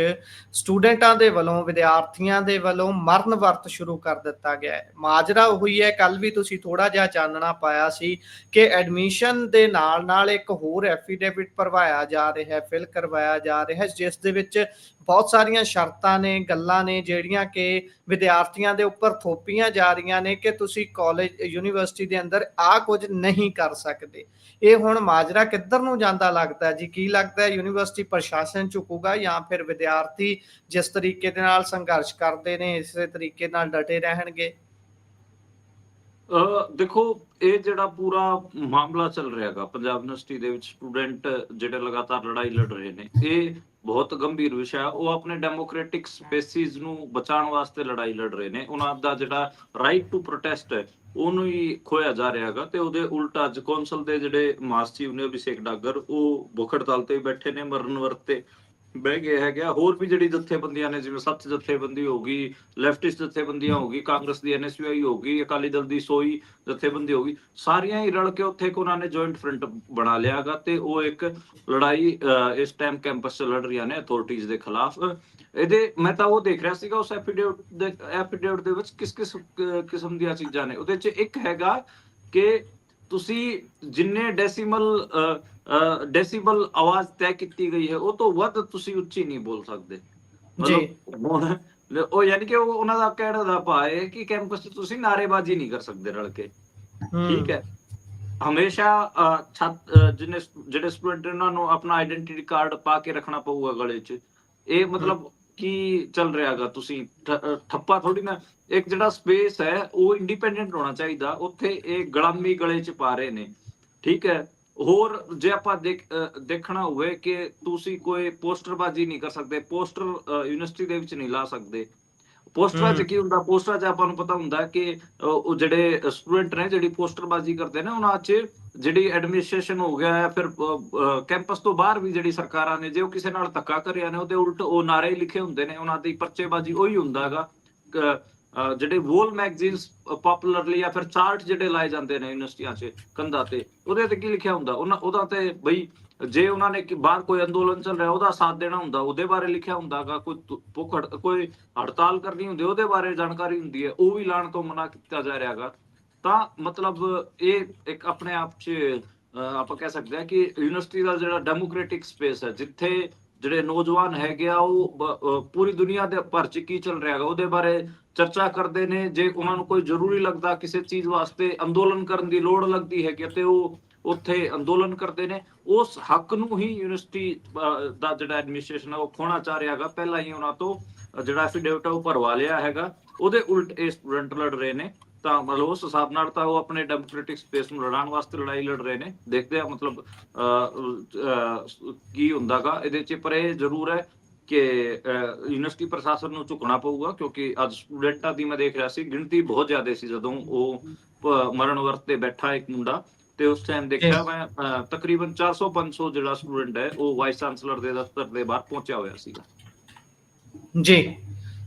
ਸਟੂਡੈਂਟਾਂ ਦੇ ਵੱਲੋਂ, ਵਿਦਿਆਰਥੀਆਂ ਦੇ ਵੱਲੋਂ ਮਰਨ ਵਰਤ ਸ਼ੁਰੂ ਕਰ ਦਿੱਤਾ ਗਿਆ ਹੈ। ਮਾਜਰਾ ਹੋਈ ਹੈ ਕੱਲ ਵੀ ਤੁਸੀਂ ਥੋੜਾ ਜਿਹਾ ਚਾਨਣਾ ਪਾਇਆ ਸੀ ਕਿ ਐਡਮਿਸ਼ਨ ਦੇ ਨਾਲ ਨਾਲ ਇੱਕ ਹੋਰ ਐਫੀਡੇਵਿਟ ਭਰਵਾਇਆ ਜਾ ਰਿਹਾ ਹੈ, ਫਿਲ ਕਰਵਾਇਆ ਜਾ ਰਿਹਾ ਹੈ, ਜਿਸ ਦੇ ਵਿੱਚ ਬਹੁਤ ਸਾਰੀਆਂ ਸ਼ਰਤਾਂ ਨੇ, ਗੱਲਾਂ ਨੇ, ਜਿਹੜੀਆਂ ਕਿ ਵਿਦਿਆਰਥੀਆਂ ਦੇ ਉੱਪਰ ਥੋਪੀਆਂ ਜਾ ਰਹੀਆਂ ਨੇ ਕਿ ਤੁਸੀਂ ਕਾਲਜ, ਯੂਨੀਵਰਸਿਟੀ ਦੇ ਅੰਦਰ ਆ ਕੁਝ ਨਹੀਂ ਕਰ ਸਕਦੇ। ਇਹ ਹੁਣ ਮਾਜਰਾ ਕਿੱਧਰ ਨੂੰ ਜਾਂਦਾ ਲੱਗਦਾ ਜੀ? ਕੀ ਲੱਗਦਾ ਯੂਨੀਵਰਸਿਟੀ ਪ੍ਰਸ਼ਾਸਨ ਝੁਕੂਗਾ ਜਾਂ ਫਿਰ ਵਿਦਿਆਰਥੀ ਜਿਸ ਤਰੀਕੇ ਦੇ ਨਾਲ ਸੰਘਰਸ਼ ਕਰਦੇ ਨੇ, ਇਸੇ ਤਰੀਕੇ ਨਾਲ ਡਟੇ ਰਹਿਣਗੇ? ਦੇਖੋ, ਇਹ ਜਿਹੜਾ ਪੂਰਾ ਮਾਮਲਾ ਚੱਲ ਰਿਹਾਗਾ, ਪੰਜਾਬ ਯੂਨੀਵਰਸਿਟੀ ਦੇ ਵਿੱਚ ਸਟੂਡੈਂਟ ਜਿਹੜੇ ਲਗਾਤਾਰ ਲੜਾਈ ਲੜ ਰਹੇ ਨੇ, ਇਹ ਬਹੁਤ ਗੰਭੀਰ ਵਿਸ਼ਾ ਹੈ। ਉਹ ਆਪਣੇ ਡੈਮੋਕ੍ਰੈਟਿਕ ਸਪੇਸਿਸ ਨੂੰ ਬਚਾਉਣ ਵਾਸਤੇ ਲੜਾਈ ਲੜ ਰਹੇ ਨੇ। ਉਹਨਾਂ ਦਾ ਜਿਹੜਾ ਰਾਈਟ ਟੂ ਪ੍ਰੋਟੈਸਟ ਹੈ, ਉਹਨੂੰ ਹੀ ਖੋਇਆ ਜਾ ਰਿਹਾ ਹੈਗਾ ਤੇ ਉਹਦੇ ਉਲਟਾ ਅੱਜ ਕੌਂਸਲ ਦੇ ਜਿਹੜੇ ਮਾਸਟਰ ਨੇ ਅਭਿਸ਼ੇਕ ਡਾਗਰ, ਉਹ ਭੁੱਖ ਹੜਤਾਲ ਤੇ ਬੈਠੇ ਨੇ ਮਰਨ ਵਰਤੇ। ਬਹਿ ਗਏ ਹੈਗਾ ਹੋਰ ਵੀ ਜਿਹੜੀ ਜਥੇਬੰਦੀਆਂ ਨੇ, ਜਿਵੇਂ ਸੱਤ ਜਥੇਬੰਦੀ ਹੋ ਲੈਫਟਿਸਟ ਜਥੇਬੰਦੀਆਂ ਹੋ ਕਾਂਗਰਸ ਦੀ ਐਨਐਸਯੂਆਈ ਹੋ ਅਕਾਲੀ ਦਲ ਦੀ ਸੋਈ ਜਥੇਬੰਦੀ ਹੋ ਸਾਰੀਆਂ ਹੀ ਰਲ ਕੇ ਉੱਥੇ ਇੱਕ ਉਹਨਾਂ ਨੇ ਜੁਆਇੰਟ ਫਰੰਟ ਬਣਾ ਲਿਆਗਾ ਤੇ ਉਹ ਇੱਕ ਲੜਾਈ ਇਸ ਟਾਈਮ ਕੈਂਪਸ 'ਚ ਲੜ ਰਹੀਆਂ ਨੇ ਅਥਾਰਟੀਆਂ ਦੇ ਖਿਲਾਫ। ਇਹਦੇ, ਮੈਂ ਤਾਂ ਉਹ ਦੇਖ ਰਿਹਾ ਸੀਗਾ ਉਸ ਐਫੀਡੇਵਿਟ ਦੇ ਐਫੀਡੇਵਿਟ ਦੇ ਵਿੱਚ ਕਿਸ ਕਿਸ ਕਿਸਮ ਦੀਆਂ ਚੀਜ਼ਾਂ ਨੇ। ਉਹਦੇ 'ਚ ਇੱਕ ਹੈਗਾ ਕਿ ਤੁਸੀਂ ਜਿੰਨੇ ਡੈਸੀਮਲ ਡੈਸੀਬਲ ਆਵਾਜ਼ ਤੈਅ ਕੀਤੀ ਗਈ ਹੈ ਉਹ ਤੋਂ ਵੱਧ ਤੁਸੀਂ ਉੱਚੀ ਨਹੀਂ ਬੋਲ ਸਕਦੇ। ਉਹ ਯਾਨੀ ਕਿ ਉਹ ਉਹਨਾਂ ਦਾ ਕਹਿਣ ਦਾ ਭਾਵ ਹੈ ਕਿ ਕੈਂਪਸ 'ਚ ਤੁਸੀਂ ਨਾਅਰੇਬਾਜ਼ੀ ਨਹੀਂ ਕਰ ਸਕਦੇ ਰਲ ਕੇ। ਠੀਕ ਹੈ। ਹਮੇਸ਼ਾ ਛਾਤ- ਜਿਹੜੇ ਸਟੂਡੈਂਟ ਉਹਨਾਂ ਨੂੰ ਆਪਣਾ ਆਇਡੈਂਟੀਟੀ ਕਾਰਡ ਪਾ ਕੇ ਰੱਖਣਾ ਪਊਗਾ ਗਲੇ 'ਚ। ਇਹ ਮਤਲਬ ਕੀ ਚੱਲ ਰਿਹਾਗਾ ਤੁਸੀਂ? ਠੱਪਾ ਥੋੜੀ ਨਾ ਇੱਕ ਜਿਹੜਾ ਸਪੇਸ ਹੈ ਉਹ ਇੰਡੀਪੈਂਡੈਂਟ ਹੋਣਾ ਚਾਹੀਦਾ। ਉੱਥੇ ਇਹ ਗੁਲਾਮੀ ਗਲੇ 'ਚ ਪਾ ਰਹੇ ਨੇ। ਠੀਕ ਹੈ। ਹੋਰ ਜੇ ਆਪਾਂ ਦੇਖਣਾ ਹੋਵੇ ਕਿ ਤੁਸੀਂ ਕੋਈ ਪੋਸਟਰਬਾਜ਼ੀ ਨਹੀਂ ਕਰ ਸਕਦੇ ਪੋਸਟਰ ਯੂਨੀਵਰਸਿਟੀ ਦੇ ਵਿੱਚ ਨਹੀਂ ਲਾ ਸਕਦੇ ਪੋਸਟਰਾਂ 'ਚ। ਕੀ ਹੁੰਦਾ ਪੋਸਟਰਾਂ 'ਚ ਆਪਾਂ ਨੂੰ ਪਤਾ ਹੁੰਦਾ ਕਿ ਉਹ ਜਿਹੜੇ ਸਟੂਡੈਂਟ ਨੇ ਜਿਹੜੀ ਪੋਸਟਰਬਾਜ਼ੀ ਕਰਦੇ ਨੇ ਉਹਨਾਂ 'ਚ ਜਿਹੜੀ ਐਡਮਿਨਿਸਟ੍ਰੇਸ਼ਨ ਹੋ ਗਿਆ ਹੈ ਫਿਰ ਕੈਂਪਸ ਤੋਂ ਬਾਹਰ ਵੀ ਜਿਹੜੀ ਸਰਕਾਰਾਂ ਨੇ ਜੇ ਉਹ ਕਿਸੇ ਨਾਲ ਧੱਕਾ ਕਰਿਆ ਨੇ ਉਹਦੇ ਉਲਟ ਉਹ ਨਾਰੇ ਲਿਖੇ ਹੁੰਦੇ ਨੇ ਉਹਨਾਂ ਦੀ ਪਰਚੇਬਾਜ਼ੀ ਉਹੀ ਹੁੰਦਾ ਹੈਗਾ ਕ- ਅ, ਜਿਹੜੇ ਵੋਲ ਮੈਗਜ਼ੀਨਸ ਪਪੂਲਰਲੀ ਜਾਂ ਫਿਰ ਚਾਰਟ ਜਿਹੜੇ ਲਾਏ ਜਾਂਦੇ ਨੇ ਯੂਨੀਵਰਸਿਟੀਆਂ 'ਚ, ਕੰਧਾਂ ਤੇ, ਉਹਦੇ ਤੇ ਕੀ ਲਿਖਿਆ ਹੁੰਦਾ? ਉਹਨਾਂ, ਉਹਦਾ ਤੇ ਬਈ ਜੇ ਉਹਨਾਂ ਨੇ ਬਾਹਰ ਕੋਈ ਅੰਦੋਲਨ ਚੱਲ ਰਿਹਾ, ਉਹਦਾ ਸਾਥ ਦੇਣਾ ਹੁੰਦਾ, ਉਹਦੇ ਬਾਰੇ ਲਿਖਿਆ ਹੁੰਦਾਗਾ ਕੋਈ ਭੁੱਖ ਕੋਈ ਹੜਤਾਲ ਕਰਨੀ ਹੁੰਦੀ, ਉਹਦੇ ਬਾਰੇ ਜਾਣਕਾਰੀ ਹੁੰਦੀ ਹੈ, ਉਹ ਵੀ ਲਾਣ ਤੋਂ ਮਨਾ ਕੀਤਾ ਜਾ ਰਿਹਾਗਾ ਤਾਂ ਮਤਲਬ ਇਹ ਇੱਕ ਆਪਣੇ ਆਪ 'ਚ ਆਪਾਂ ਕਹਿ ਸਕਦੇ ਹਾਂ ਕਿ ਯੂਨੀਵਰਸਿਟੀ ਦਾ ਜਿਹੜਾ ਡੈਮੋਕ੍ਰੈਟਿਕ ਸਪੇਸ ਹੈ, ਜਿੱਥੇ ਜਿਹੜੇ ਨੌਜਵਾਨ ਹੈਗੇ ਆ, ਉਹ ਪੂਰੀ ਦੁਨੀਆ ਦੇ ਭਰ 'ਚ ਕੀ ਚੱਲ ਰਿਹਾ ਹੈਗਾ, ਉਹਦੇ ਬਾਰੇ ਚਰਚਾ ਕਰਦੇ ਨੇ। ਜੇ ਉਹਨਾਂ ਨੂੰ ਕੋਈ ਜ਼ਰੂਰੀ ਲੱਗਦਾ ਕਿਸੇ ਚੀਜ਼ ਵਾਸਤੇ ਅੰਦੋਲਨ ਕਰਨ ਦੀ ਲੋੜ ਲੱਗਦੀ ਹੈ ਕਿ ਤੇ ਉਹ ਉੱਥੇ ਅੰਦੋਲਨ ਕਰਦੇ ਨੇ। ਉਸ ਹੱਕ ਨੂੰ ਹੀ ਯੂਨੀਵਰਸਿਟੀ ਦਾ ਜਿਹੜਾ ਐਡਮਿਨਿਸਟ੍ਰੇਸ਼ਨ ਹੈ ਉਹ ਖੋਣਾ ਚਾਹ ਰਿਹਾ ਹੈਗਾ। ਪਹਿਲਾਂ ਹੀ ਉਹਨਾਂ ਤੋਂ ਜਿਹੜਾ ਐਫੀਡੇਵਿਟ ਉਹ ਭਰਵਾ ਲਿਆ ਹੈਗਾ। ਉਹਦੇ ਉਲਟ ਇਹ ਸਟੂਡੈਂਟ ਲੜ ਰਹੇ ਨੇ। ਤਾਂ ਮਤਲਬ ਉਸ ਹਿਸਾਬ ਨਾਲ ਤਾਂ ਉਹ ਆਪਣੇ ਡੈਮੋਕ੍ਰੈਟਿਕ ਸਪੇਸ ਨੂੰ ਲੜਾਉਣ ਵਾਸਤੇ ਲੜਾਈ ਲੜ ਰਹੇ ਨੇ। ਦੇਖਦੇ ਆ ਮਤਲਬ ਕੀ ਹੁੰਦਾਗਾ ਇਹਦੇ ਚ। ਪਰ ਇਹ ਜ਼ਰੂਰ ਹੈ ਕਿ ਯੂਨੀਵਰਸਿਟੀ ਪ੍ਰਸ਼ਾਸਨ ਨੂੰ ਝੁਕਣਾ ਪਊਗਾ ਕਿਉਂਕਿ ਅੱਜ ਸਟੂਡੈਂਟਾਂ ਦੀ ਮੈਂ ਦੇਖ ਰਿਹਾ ਸੀ ਗਿਣਤੀ ਬਹੁਤ ਜ਼ਿਆਦਾ ਸੀ ਜਦੋਂ ਉਹ ਮਰਨ ਵਰਤ ਤੇ ਬੈਠਾ ਇੱਕ ਮੁੰਡਾ। ਤੇ ਉਸ ਟਾਈਮ ਦੇਖਿਆ ਮੈਂ ਤਕਰੀਬਨ 400 500 ਜਿਹੜਾ ਸਟੂਡੈਂਟ ਹੈ ਉਹ ਵਾਈਸ ਚਾਂਸਲਰ ਦੇ ਦਫ਼ਤਰ ਦੇ ਬਾਹਰ ਪਹੁੰਚਿਆ ਹੋਇਆ ਸੀਗਾ। ਜੀ।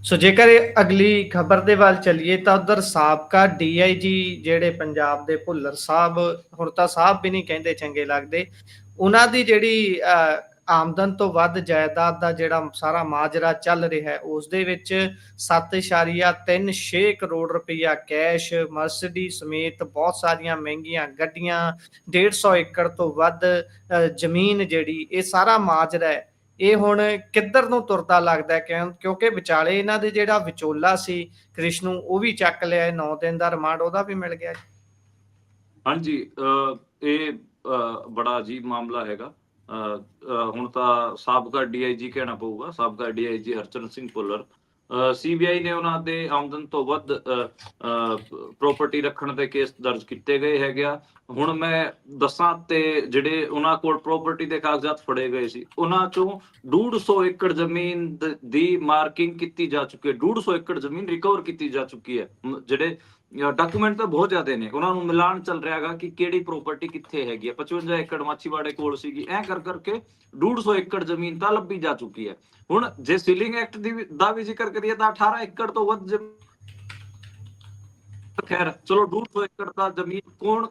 ਸੋ ਜੇਕਰ ਅਗਲੀ ਖਬਰ ਦੇ ਵੱਲ ਚੱਲੀਏ ਤਾਂ ਉਧਰ ਸਾਬਕਾ ਡੀਆਈਜੀ ਜਿਹੜੇ ਪੰਜਾਬ ਦੇ ਭੁੱਲਰ ਸਾਹਿਬ ਹੁਣ ਤਾਂ ਸਾਹਿਬ ਵੀ ਨਹੀਂ ਕਹਿੰਦੇ ਚੰਗੇ ਲੱਗਦੇ। ਉਹਨਾਂ ਦੀ ਜਿਹੜੀ ਆਮਦਨ ਤੋਂ ਵੱਧ ਜਾਇਦਾਦ ਦਾ ਜਿਹੜਾ ਸਾਰਾ ਮਾਜਰਾ ਚੱਲ ਰਿਹਾ ਹੈ, ਉਸ ਦੇ ਵਿੱਚ 7.36 ਕਰੋੜ ਰੁਪਈਆ ਕੈਸ਼ ਮਰਸੀਡੀ ਸਮੇਤ ਬਹੁਤ ਸਾਰੀਆਂ ਮਹਿੰਗੀਆਂ ਗੱਡੀਆਂ 150 ਏਕੜ ਤੋਂ ਵੱਧ ਜ਼ਮੀਨ ਜਿਹੜੀ, ਇਹ ਸਾਰਾ ਮਾਜਰਾ ਹੈ। ਇਹ ਹੁਣ ਕਿੱਧਰ ਨੂੰ ਤੁਰਦਾ ਲੱਗਦਾ ਕਿਉਂਕਿ ਵਿਚਾਲੇ ਇਹਨਾਂ ਦੇ ਜਿਹੜਾ ਵਿਚੋਲਾ ਸੀ ਕ੍ਰਿਸ਼ਨੂ, ਉਹ ਵੀ ਚੱਕ ਲਿਆ 9 ਦਿਨ ਦਾ ਰਿਮਾਂਡ, ਉਹਦਾ ਵੀ ਮਿਲ ਗਿਆ ਹਾਂਜੀ ਇਹ ਬੜਾ ਅਜੀਬ ਮਾਮਲਾ ਹੈਗਾ। ਹੁਣ ਤਾਂ ਸਾਬਕਾ ਡੀਆਈਜੀ ਕਹਿਣਾ ਪਊਗਾ, ਸਾਬਕਾ ਡੀਆਈਜੀ ਹਰਚਰਨ ਸਿੰਘ ਭੁੱਲਰ। ਸੀਬੀਆਈ ਨੇ ਉਹਨਾਂ ਦੇ ਆਮਦਨ ਤੋਂ ਵੱਧ ਪ੍ਰਾਪਰਟੀ ਰੱਖਣ ਦੇ ਕੇਸ ਦਰਜ ਕੀਤੇ ਗਏ ਹੈਗੇ ਆ। ਹੁਣ ਮੈਂ ਦੱਸਾਂ ਤੇ ਜਿਹੜੇ ਉਹਨਾਂ ਕੋਲ ਪ੍ਰਾਪਰਟੀ ਦੇ ਕਾਗਜ਼ਾਤ ਫੜੇ ਗਏ ਸੀ, ਉਹਨਾਂ ਚੋਂ 150 ਏਕੜ ਜ਼ਮੀਨ ਦੀ ਮਾਰਕਿੰਗ ਕੀਤੀ ਜਾ ਚੁੱਕੀ ਹੈ। 150 ਏਕੜ ਜ਼ਮੀਨ ਰਿਕਵਰ ਕੀਤੀ ਜਾ ਚੁੱਕੀ ਹੈ। ਜਿਹੜੇ ਡਾਕੂਮੈਂਟ ਤਾਂ ਬਹੁਤ ਜ਼ਿਆਦੇ ਨੇ। ਉਹਨਾਂ ਨੂੰ ਮਿਲਾਨ ਚੱਲ ਰਿਹਾ ਕਿ ਕਿਹੜੀ ਪ੍ਰਾਪਰਟੀ ਕਿੱਥੇ ਹੈਗੀ ਹੈ 55 ਏਕੜ ਮਾਛੀਵਾੜੇ ਕੋਲ ਸੀਗੀ। ਐ ਕਰ ਕਰਕੇ 150 ਏਕੜ ਜ਼ਮੀਨ ਤਾਂ ਲੱਭੀ ਜਾ ਚੁੱਕੀ ਹੈ। ਹੁਣ ਜੇ ਸੀਲਿੰਗ ਐਕਟ ਦੀ ਦਾ ਵੀ ਜ਼ਿਕਰ ਕਰੀਏ ਤਾਂ 18 ਏਕੜ ਤੋਂ ਵੱਧ ਖੈਰ ਚਲੋ 150 ਏਕੜ ਦਾ ਜ਼ਮੀਨ ਕੌਣ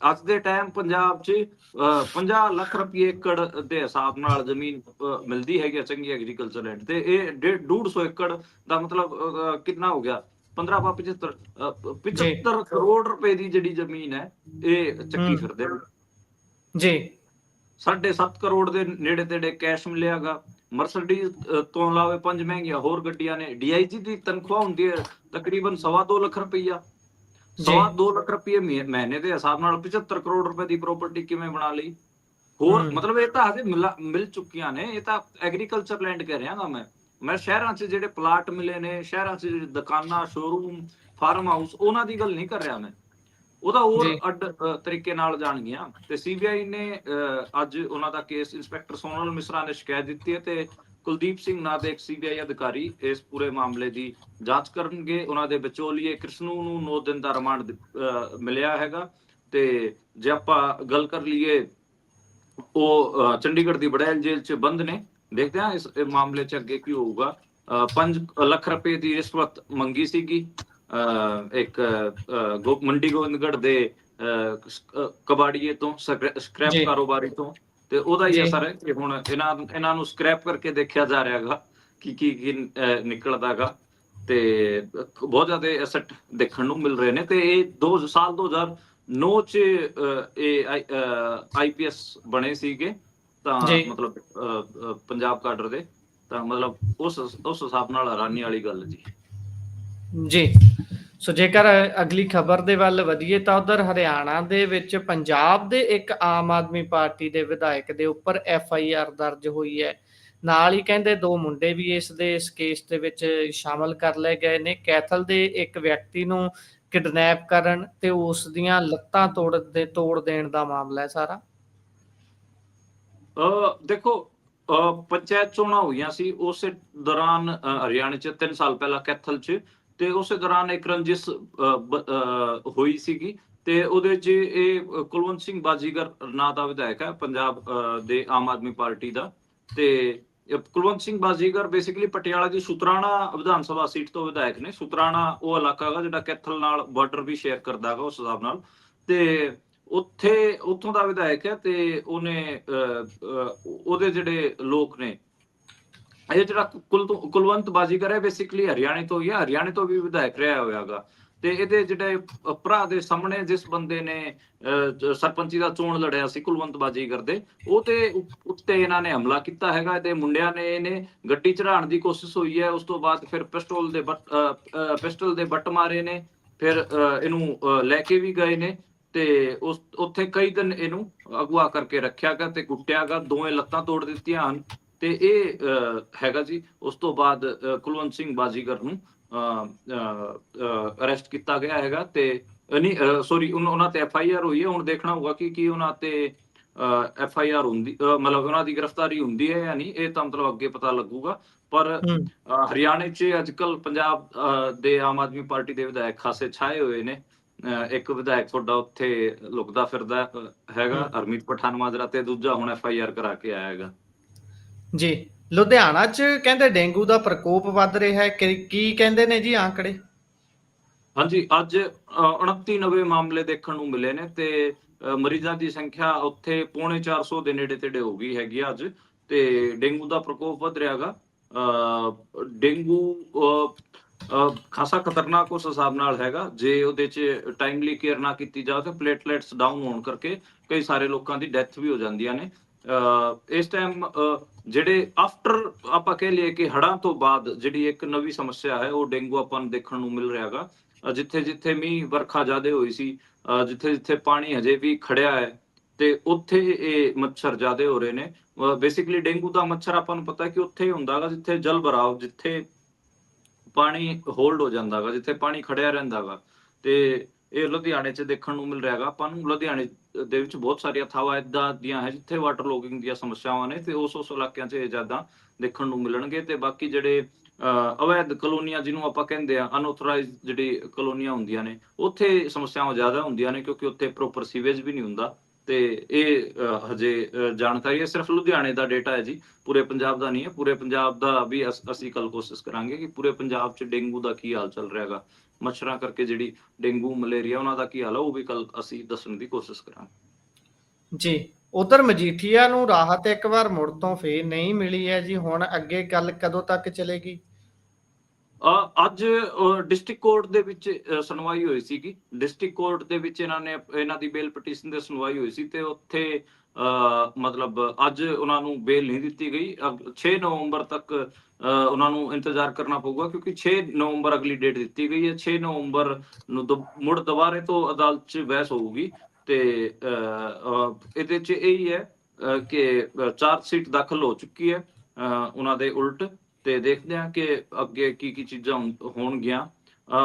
ਅੱਜ ਦੇ ਟਾਈਮ ਪੰਜਾਬ 'ਚ ਅ, 50 ਲੱਖ ਰੁਪਏ ਏਕੜ ਦੇ ਹਿਸਾਬ ਨਾਲ ਜ਼ਮੀਨ ਮਿਲਦੀ ਹੈਗੀ ਆ ਚੰਗੀ ਐਗਰੀਕਲਚਰ ਲੈਂਡ ਤੇ। ਇਹ 150 ਏਕੜ ਦਾ ਮਤਲਬ ਕਿੰਨਾ ਹੋ ਗਿਆ? 15 ਪਾ 75 ਅ, 75 ਕਰੋੜ ਰੁਪਏ ਦੀ ਜਿਹੜੀ ਜ਼ਮੀਨ ਹੈ ਇਹ ਚੱਕੀ। ਫਿਰਦੇ ਜੀ। ਸਾਢੇ 7 ਕਰੋੜ ਦੇ ਨੇੜੇ ਤੇੜੇ ਕੈਸ਼ ਮਿਲਿਆਗਾ। ਮਰਸੀਡੀਜ਼ ਤੋਂ ਇਲਾਵਾ ਪੰਜ ਮਹਿੰਗੀਆਂ ਹੋਰ ਗੱਡੀਆਂ ਨੇ। ਡੀਆਈਜੀ ਦੀ ਤਨਖਾਹ ਹੁੰਦੀ ਹੈ ਤਕਰੀਬਨ 2.5 ਲੱਖ ਰੁਪਈਆ। ਜੀ। ਸਵਾ 2 ਲੱਖ ਰੁਪਏ ਮਹੀ- ਮਹੀਨੇ ਦੇ ਹਿਸਾਬ ਨਾਲ 75 ਕਰੋੜ ਰੁਪਏ ਦੀ ਪ੍ਰਾਪਰਟੀ ਕਿਵੇਂ ਬਣਾ ਲਈ? ਹੋਰ। ਮਤਲਬ ਇਹ ਤਾਂ ਹਜੇ ਮਿਲਾ- ਚੁੱਕੀਆਂ ਨੇ। ਇਹ ਤਾਂ ਐਗਰੀਕਲਚਰ ਲੈਂਡ ਕਹਿ ਰਿਹਾਗਾ ਮੈਂ। ਮੈਂ ਸ਼ਹਿਰਾਂ 'ਚ ਜਿਹੜੇ ਪਲਾਟ ਮਿਲੇ ਨੇ ਸ਼ਹਿਰਾਂ 'ਚ ਜਿਹੜੇ ਦੁਕਾਨਾਂ ਸ਼ੋਰੂਮ ਫਾਰਮ ਹਾਊਸ ਉਹਨਾਂ ਦੀ ਗੱਲ ਨਹੀਂ ਕਰ ਰਿਹਾ ਮੈਂ। ਉਹਦਾ ਹੋਰ। ਅੱਡ ਤਰੀਕੇ ਨਾਲ ਜਾਣਗੀਆਂ। ਤੇ ਸੀਬੀਆਈ ਨੇ ਅੱਜ ਉਹਨਾਂ ਦਾ ਕੇਸ ਇੰਸਪੈਕਟਰ ਸੋਨਲ ਮਿਸਰਾ ਨੇ ਸ਼ਿਕਾਇਤ ਦਿੱਤੀ ਹੈ ਤੇ ਕੁਲਦੀਪ ਸਿੰਘ ਨਾਂ ਦੇ ਇੱਕ ਸੀਬੀਆਈ ਅਧਿਕਾਰੀ ਇਸ ਪੂਰੇ ਮਾਮਲੇ ਦੀ ਜਾਂਚ ਕਰਨਗੇ। ਉਹਨਾਂ ਦੇ ਵਿਚੋਲੀਏ ਕ੍ਰਿਸ਼ਨੂ ਨੂੰ 9 ਦਿਨ ਦਾ ਰਿਮਾਂਡ ਮਿਲਿਆ ਹੈਗਾ। ਤੇ ਜੇ ਆਪਾਂ ਗੱਲ ਕਰ ਲਈਏ ਉਹ ਚੰਡੀਗੜ੍ਹ ਦੀ ਬੜੈਲ ਜੇਲ੍ਹ 'ਚ ਬੰਦ ਨੇ। ਦੇਖਦੇ ਹਾਂ ਇਸ ਮਾਮਲੇ 'ਚ ਅੱਗੇ ਕੀ ਹੋਊਗਾ। 5 ਲੱਖ ਰੁਪਏ ਦੀ ਰਿਸ਼ਵਤ ਮੰਗੀ ਸੀਗੀ। ਇੱਕ ਮੰਡੀ ਗੋਬਿੰਦਗੜ੍ਹ ਦੇ ਕਬਾੜੀਏ ਤੋਂ ਸਕ੍ਰੈ- ਸਕ੍ਰੈਪ। ਕਾਰੋਬਾਰੀ ਤੋਂ। ਤੇ ਉਹਦਾ ਹੀ। ਅਸਰ ਹੈ ਕਿ ਹੁਣ ਇਹਨਾਂ ਇਹਨਾਂ ਨੂੰ ਸਕ੍ਰੈਪ ਕਰਕੇ ਦੇਖਿਆ ਜਾ ਰਿਹਾ ਹੈਗਾ ਕਿ ਕੀ ਕੀ ਨਿਕਲਦਾਗਾ ਤੇ ਬਹੁਤ ਜ਼ਿਆਦਾ ਐਸੈਟ ਦੇਖਣ ਨੂੰ ਮਿਲ ਰਹੇ ਨੇ। ਤੇ ਇਹ 2 ਸਾਲ 2009 ਚ ਇਹ ਆਈਪੀਐਸ ਬਣੇ ਸੀਗੇ। ਤਾਂ ਜੀ। ਮਤਲਬ ਪੰਜਾਬ ਕਾਡਰ ਦੇ ਤਾਂ ਮਤਲਬ ਉਸ ਉਸ ਹਿਸਾਬ ਨਾਲ ਹੈਰਾਨੀ ਵਾਲੀ ਗੱਲ ਜੀ। ਜੀ। ਸੋ ਜੇਕਰ ਅਗਲੀ ਖਬਰ ਦੇ ਵੱਲ ਵਧੀਏ ਤਾਂ ਉਧਰ ਹਰਿਆਣਾ ਦੇ ਵਿੱਚ ਪੰਜਾਬ ਦੇ ਇੱਕ ਆਮ ਆਦਮੀ ਪਾਰਟੀ ਦੇ ਵਿਧਾਇਕ ਦੇ ਉੱਪਰ ਐਫ ਆਈ ਆਰ ਦਰਜ ਹੋਈ ਹੈ। ਨਾਲ ਹੀ ਕਹਿੰਦੇ ਦੋ ਮੁੰਡੇ ਵੀ ਇਸ ਦੇ ਇਸ ਕੇਸ ਦੇ ਵਿੱਚ ਸ਼ਾਮਲ ਕਰ ਲਏ ਗਏ ਨੇ। ਕੈਥਲ ਦੇ ਇੱਕ ਵਿਅਕਤੀ ਨੂੰ ਕਿਡਨੈਪ ਕਰਨ ਤੇ ਉਸ ਦੀਆਂ ਲੱਤਾਂ ਤੋੜ ਦੇ ਤੋੜ ਦੇਣ ਦਾ ਮਾਮਲਾ ਹੈ ਸਾਰਾ। ਦੇਖੋ ਪੰਚਾਇਤ ਚੋਣਾਂ ਹੋਈਆਂ ਸੀ, ਉਸੇ ਦੌਰਾਨ ਹਰਿਆਣੇ ਚ 3 ਸਾਲ ਪਹਿਲਾਂ ਕੈਥਲ ਚ ਤੇ ਉਸੇ ਦੌਰਾਨ ਇੱਕ ਰੰਜਿਸ਼ ਹੋਈ ਸੀਗੀ ਤੇ ਉਹਦੇ ਚ ਇਹ ਕੁਲਵੰਤ ਸਿੰਘ ਬਾਜੀਗਰ ਨਾਂ ਦਾ ਵਿਧਾਇਕ ਹੈ, ਪੰਜਾਬ ਦੇ ਆਮ ਆਦਮੀ ਪਾਰਟੀ ਦਾ ਤੇ ਕੁਲਵੰਤ ਸਿੰਘ ਬਾਜੀਗਰ ਬੇਸਿਕਲੀ ਪਟਿਆਲਾ ਦੀ ਸੁਤਰਾਣਾ ਵਿਧਾਨ ਸਭਾ ਸੀਟ ਤੋਂ ਵਿਧਾਇਕ ਨੇ, ਸੁਤਰਾਣਾ ਉਹ ਇਲਾਕਾ ਹੈਗਾ ਜਿਹੜਾ ਕੈਥਲ ਨਾਲ ਬਾਰਡਰ ਵੀ ਸ਼ੇਅਰ ਕਰਦਾ ਹੈਗਾ ਉਸ ਹਿਸਾਬ ਨਾਲ ਤੇ ਉੱਥੇ ਉੱਥੋਂ ਦਾ ਵਿਧਾਇਕ ਹੈ ਤੇ ਉਹਨੇ ਉਹਦੇ ਜਿਹੜੇ ਲੋਕ ਨੇ ਇਹ ਜਿਹੜਾ ਕੁਲਵੰਤ ਬਾਜੀਗਰ ਹੈ ਬੇਸਿਕਲੀ ਹਰਿਆਣੇ ਤੋਂ ਹੀ ਹੈ ਹਰਿਆਣੇ ਤੋਂ ਵੀ ਵਿਧਾਇਕ ਰਿਹਾ ਹੋਇਆਗਾ ਤੇ ਇਹਦੇ ਜਿਹੜੇ ਭਰਾ ਦੇ ਸਾਹਮਣੇ ਜਿਸ ਬੰਦੇ ਨੇ ਸਰਪੰਚੀ ਦਾ ਚੋਣ ਲੜਿਆ ਸੀ ਕੁਲਵੰਤ ਬਾਜੀਗਰ ਦੇ ਉਹ ਤੇ ਉੱਤੇ ਇਹਨਾਂ ਨੇ ਹਮਲਾ ਕੀਤਾ ਹੈਗਾ ਤੇ ਮੁੰਡਿਆਂ ਨੇ ਇਹਨੇ ਗੱਡੀ ਚੜਾਉਣ ਦੀ ਕੋਸ਼ਿਸ਼ ਹੋਈ ਹੈ ਉਸ ਤੋਂ ਬਾਅਦ ਫਿਰ ਪਿਸਟਲ ਦੇ ਬੱਟ ਪਿਸਟਲ ਦੇ ਬੱਟ ਮਾਰੇ ਨੇ ਫਿਰ ਅਹ, ਇਹਨੂੰ ਅਹ, ਲੈ ਕੇ ਵੀ ਗਏ ਨੇ ਤੇ ਉਸ ਉੱਥੇ ਕਈ ਦਿਨ ਇਹਨੂੰ ਅਗਵਾ ਕਰਕੇ ਰੱਖਿਆ ਗਿਆ ਤੇ ਕੁੱਟਿਆ ਗਿਆ ਦੋਵੇਂ ਲੱਤਾਂ ਤੋੜ ਦਿੱਤੀਆਂ ਹਨ। ਤੇ ਇਹ ਹੈਗਾ ਜੀ ਉਸ ਤੋਂ ਬਾਅਦ ਕੁਲਵੰਤ ਸਿੰਘ ਬਾਜੀਗਰ ਨੂੰ ਅਰੈਸਟ ਕੀਤਾ ਗਿਆ ਹੈਗਾ ਤੇ ਨਹੀਂ ਸੌਰੀ ਉਹਨਾਂ ਤੇ ਐਫ ਆਈ ਆਰ ਹੋਈ ਹੈ। ਹੁਣ ਦੇਖਣਾ ਹੋਊਗਾ ਕਿ ਕੀ ਉਹਨਾਂ ਤੇ ਐਫ ਆਈ ਆਰ ਹੁੰਦੀ ਮਤਲਬ ਉਹਨਾਂ ਦੀ ਗ੍ਰਿਫਤਾਰੀ ਹੁੰਦੀ ਹੈ ਜਾਂ ਨਹੀਂ ਇਹ ਤਾਂ ਮਤਲਬ ਅੱਗੇ ਪਤਾ ਲੱਗੂਗਾ। ਪਰ ਹਰਿਆਣੇ 'ਚ ਅੱਜਕੱਲ ਪੰਜਾਬ ਦੇ ਆਮ ਆਦਮੀ ਪਾਰਟੀ ਦੇ ਵਿਧਾਇਕ ਖਾਸੇ ਛਾਏ ਹੋਏ ਨੇ। ਇੱਕ ਵਿਧਾਇਕ ਤੁਹਾਡਾ ਉੱਥੇ ਲੁਕਦਾ ਫਿਰਦਾ ਹੈਗਾ। ਹਰਮੀਤ ਪਠਾਨ ਮਾਜਰਾ ਤੇ ਦੂਜਾ ਹੁਣ ਐਫ ਆਈ ਆਰ ਕਰਾ ਕੇ ਆਇਆ ਹੈਗਾ। ਜੀ ਲੁਧਿਆਣਾ 'ਚ ਕਹਿੰਦੇ ਡੇਂਗੂ ਦਾ ਪ੍ਰਕੋਪ ਵੱਧ ਰਿਹਾ ਹੈ ਕਿ- ਕਹਿੰਦੇ ਨੇ ਜੀ ਆંકੜੇ ਹਾਂਜੀ ਅੱਜ ਅਹ, 29 ਨਵੇਂ ਮਾਮਲੇ ਦੇਖਣ ਨੂੰ ਮਿਲੇ ਨੇ ਤੇ ਮਰੀਜ਼ਾਂ ਦੀ ਸੰਖਿਆ ਉੱਥੇ ਪੌਣੇ 400 ਦੇ ਨੇੜੇ ਤੇੜੇ ਹੋ ਗਈ ਹੈਗੀ ਅੱਜ ਤੇ ਡੇਂਗੂ ਦਾ ਪ੍ਰਕੋਪ ਵੱਧ ਰਿਹਾਗਾ ਡੇਂਗੂ ਖਾਸਾ ਖਤਰਨਾਕ ਉਸ ਹਿਸਾਬ ਨਾਲ ਹੈਗਾ। ਜੇ ਉਹਦੇ 'ਚ ਟਾਈਮਲੀ ਕੇਅਰ ਨਾ ਕੀਤੀ ਜਾਵੇ ਤਾਂ ਪਲੇਟਲੇਟਸ ਡਾਊਨ ਹੋਣ ਕਰਕੇ ਕਈ ਸਾਰੇ ਲੋਕਾਂ ਦੀ ਡੈਥ ਵੀ ਹੋ ਜਾਂਦੀਆਂ ਨੇ। ਇਸ ਟਾਈਮ ਜਿਹੜੇ ਆਫਟਰ ਆਪਾਂ ਕਹਿ ਲਈਏ ਕਿ ਹੜ੍ਹਾਂ ਤੋਂ ਬਾਅਦ ਜਿਹੜੀ ਇੱਕ ਨਵੀਂ ਸਮੱਸਿਆ ਹੈ, ਉਹ ਡੇਂਗੂ ਆਪਾਂ ਨੂੰ ਦੇਖਣ ਨੂੰ ਮਿਲ ਰਿਹਾ ਰਿਹਾਗਾ। ਜਿੱਥੇ ਜਿੱਥੇ ਮੀਂਹ ਵਰਖਾ ਜ਼ਿਆਦਾ ਹੋਈ ਸੀ ਜਿੱਥੇ ਜਿੱਥੇ ਪਾਣੀ ਹਜੇ ਵੀ ਖੜਿਆ ਹੈ, ਤੇ ਉੱਥੇ ਇਹ ਮੱਛਰ ਜ਼ਿਆਦਾ ਹੋ ਰਹੇ ਨੇ। ਬੇਸਿਕਲੀ ਡੇਂਗੂ ਦਾ ਮੱਛਰ ਆਪਾਂ ਨੂੰ ਪਤਾ ਕਿ ਉੱਥੇ ਹੀ ਹੁੰਦਾ ਹੈਗਾ, ਜਿੱਥੇ ਜਲ ਭਰਾਵ, ਜਿੱਥੇ ਪਾਣੀ ਹੋਲਡ ਹੋ ਜਾਂਦਾ ਹੈਗਾ ਜਿੱਥੇ ਪਾਣੀ ਖੜਿਆ ਰਹਿੰਦਾ ਹੈਗਾ ਤੇ ਇਹ ਲੁਧਿਆਣੇ 'ਚ ਦੇਖਣ ਨੂੰ ਮਿਲ ਰਿਹਾ ਹੈਗਾ ਆਪਾਂ ਨੂੰ ਲੁਧਿਆਣੇ ਦੇ ਵਿੱਚ ਬਹੁਤ ਸਾਰੀਆਂ ਥਾਵਾਂ ਇਦਾਂ ਦੀਆਂ ਹੈ ਜਿੱਥੇ ਵਾਟਰ ਲੋਗਿੰਗ ਦੀਆਂ ਸਮੱਸਿਆਵਾਂ ਨੇ ਤੇ ਉਸ ਉਸ ਇਲਾਕਿਆਂ 'ਚ ਇਹ ਜ਼ਿਆਦਾ ਦੇਖਣ ਨੂੰ ਮਿਲਣਗੇ। ਤੇ ਬਾਕੀ ਜਿਹੜੇ ਅਹ, ਅਵੈਧ ਕਲੋਨੀਆਂ ਜਿਹਨੂੰ ਆਪਾਂ ਕਹਿੰਦੇ ਆ ਅਨਆਥੋਰਾਈਜ਼ਡ ਜਿਹੜੀ ਕਲੋਨੀਆਂ ਹੁੰਦੀਆਂ ਨੇ ਉੱਥੇ ਸਮੱਸਿਆਵਾਂ ਜ਼ਿਆਦਾ ਹੁੰਦੀਆਂ ਨੇ ਕਿਉਂਕਿ ਉੱਥੇ ਪ੍ਰੋਪਰ ਸੀਵੇਜ ਵੀ ਨਹੀਂ ਹੁੰਦਾ। ਤੇ ਇਹ ਹਜੇ ਜਾਣਕਾਰੀ ਹੈ। ਸਿਰਫ ਲੁਧਿਆਣੇ ਦਾ ਡੇਟਾ ਹੈ ਜੀ। ਪੂਰੇ ਪੰਜਾਬ ਦਾ ਨਹੀਂ ਹੈ। ਪੂਰੇ ਪੰਜਾਬ ਦਾ ਵੀ ਅਸੀਂ ਕੱਲ ਕੋਸ਼ਿਸ਼ ਕਰਾਂਗੇ ਕਿ ਪੂਰੇ ਪੰਜਾਬ 'ਚ ਡੇਂਗੂ ਦਾ ਕੀ ਹਾਲ ਚੱਲ ਰਿਹਾ ਹੈਗਾ। ਮੱਛਰਾਂ ਕਰਕੇ ਜਿਹੜੀ ਡੇਂਗੂ, ਮਲੇਰੀਆ, ਉਹਨਾਂ ਦਾ ਕੀ ਹਾਲ ਹੈ, ਉਹ ਵੀ ਕੱਲ ਅਸੀਂ ਦੱਸਣ ਦੀ ਕੋਸ਼ਿਸ਼ ਕਰਾਂਗੇ। ਜੀ, ਉਧਰ ਮਜੀਠੀਆ ਨੂੰ ਰਾਹਤ ਇੱਕ ਵਾਰ ਮੁੜ ਤੋਂ ਫੇਰ ਨਹੀਂ ਮਿਲੀ ਹੈ ਜੀ। ਹੁਣ ਅੱਗੇ ਗੱਲ ਕਦੋਂ ਤੱਕ ਚਲੇਗੀ? ਅੱਜ ਡਿਸਟ੍ਰਿਕਟ ਕੋਰਟ ਦੇ ਵਿੱਚ ਸੁਣਵਾਈ ਹੋਈ ਸੀਗੀ। ਡਿਸਟ੍ਰਿਕਟ ਕੋਰਟ ਦੇ ਵਿੱਚ ਇਹਨਾਂ ਨੇ, ਇਹਨਾਂ ਦੀ ਬੇਲ ਪਟੀਸ਼ਨ ਤੇ ਸੁਣਵਾਈ ਹੋਈ ਸੀ ਤੇ ਉੱਥੇ ਮਤਲਬ ਅੱਜ ਉਹਨਾਂ ਨੂੰ ਬੇਲ ਨਹੀਂ ਦਿੱਤੀ ਗਈ। 6 ਨਵੰਬਰ ਤੱਕ ਉਹਨਾਂ ਨੂੰ ਇੰਤਜ਼ਾਰ ਕਰਨਾ ਪਊਗਾ ਕਿਉਂਕਿ 6 ਨਵੰਬਰ ਅਗਲੀ ਡੇਟ ਦਿੱਤੀ ਗਈ ਹੈ। 6 ਨਵੰਬਰ ਨੂੰ ਦੁ- ਮੁੜ ਦੁਬਾਰੇ ਤੋਂ ਅਦਾਲਤ 'ਚ ਬਹਿਸ ਹੋਊਗੀ ਤੇ ਇਹਦੇ 'ਚ ਇਹ ਹੀ ਹੈ ਕਿ ਚਾਰਜ ਸੀਟ ਦਾਖਲ ਹੋ ਚੁੱਕੀ ਹੈ ਉਹਨਾਂ ਦੇ ਉਲਟ। ਤੇ ਦੇਖਦੇ ਹਾਂ ਕਿ ਅੱਗੇ ਕੀ ਕੀ ਚੀਜ਼ਾਂ ਹੋਣਗੀਆਂ।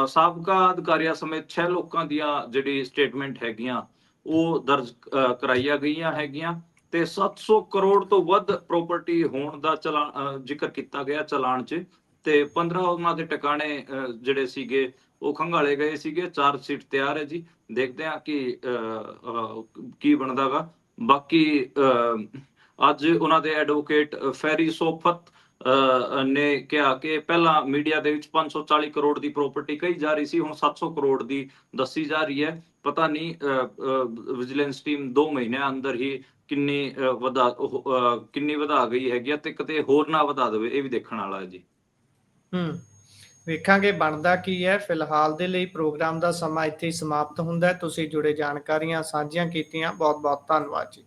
ਸਾਬਕਾ ਅਧਿਕਾਰੀਆਂ ਸਮੇਤ 6 ਲੋਕਾਂ ਦੀਆਂ ਜਿਹੜੀ ਸਟੇਟਮੈਂਟ ਹੈਗੀਆਂ ਉਹ ਦਰਜ ਕਰਾਈਆਂ ਗਈਆਂ ਹੈਗੀਆਂ ਤੇ 700 ਕਰੋੜ ਤੋਂ ਵੱਧ ਪ੍ਰਾਪਰਟੀ ਹੋਣ ਦਾ ਚਲਾ ਜ਼ਿਕਰ ਕੀਤਾ ਗਿਆ ਚਲਾਨ 'ਚ ਤੇ 15 ਉਹਨਾਂ ਦੇ ਟਿਕਾਣੇ ਜਿਹੜੇ ਸੀਗੇ ਉਹ ਖੰਗਾਲੇ ਗਏ ਸੀਗੇ। ਚਾਰਜ ਸ਼ੀਟ ਤਿਆਰ ਹੈ ਜੀ। ਦੇਖਦੇ ਹਾਂ ਕਿ ਅਹ, ਅਹ, ਕੀ ਬਣਦਾਗਾ ਬਾਕੀ ਅਹ, ਅੱਜ ਉਹਨਾਂ ਦੇ ਐਡਵੋਕੇਟ ਫੈਰੀ ਸੋਫਤ ਨੇ ਕਿਹਾ ਕਿ ਪਹਿਲਾਂ ਮੀਡੀਆ ਦੇ ਵਿੱਚ 540 ਕਰੋੜ ਦੀ ਪ੍ਰਾਪਰਟੀ ਕਹੀ ਜਾ ਰਹੀ ਸੀ, ਹੁਣ 700 ਕਰੋੜ ਦੀ ਦੱਸੀ ਜਾ ਰਹੀ ਹੈ। ਪਤਾ ਨਹੀਂ ਵਿਜੀਲੈਂਸ ਟੀਮ 2 ਮਹੀਨਿਆਂ ਅੰਦਰ ਹੀ ਕਿੰਨੀ ਵਧਾ ਕਿੰਨੀ ਵਧਾ ਗਈ ਹੈਗੀ ਆ ਤੇ ਕਿਤੇ ਹੋਰ ਨਾ ਵਧਾ ਦੇਵੇ, ਇਹ ਵੀ ਦੇਖਣ ਵਾਲਾ ਹੈ ਜੀ। ਹੂੰ, ਵੇਖਾਂਗੇ ਬਣਦਾ ਕੀ ਹੈ। ਫਿਲਹਾਲ ਦੇ ਲਈ ਪ੍ਰੋਗਰਾਮ ਦਾ ਸਮਾਂ ਇੱਥੇ ਹੀ ਸਮਾਪਤ ਹੁੰਦਾ ਤੁਸੀਂ ਜੁੜੇ ਜਾਣਕਾਰੀਆਂ ਸਾਂਝੀਆਂ ਕੀਤੀਆਂ। ਬਹੁਤ ਬਹੁਤ ਧੰਨਵਾਦ ਜੀ।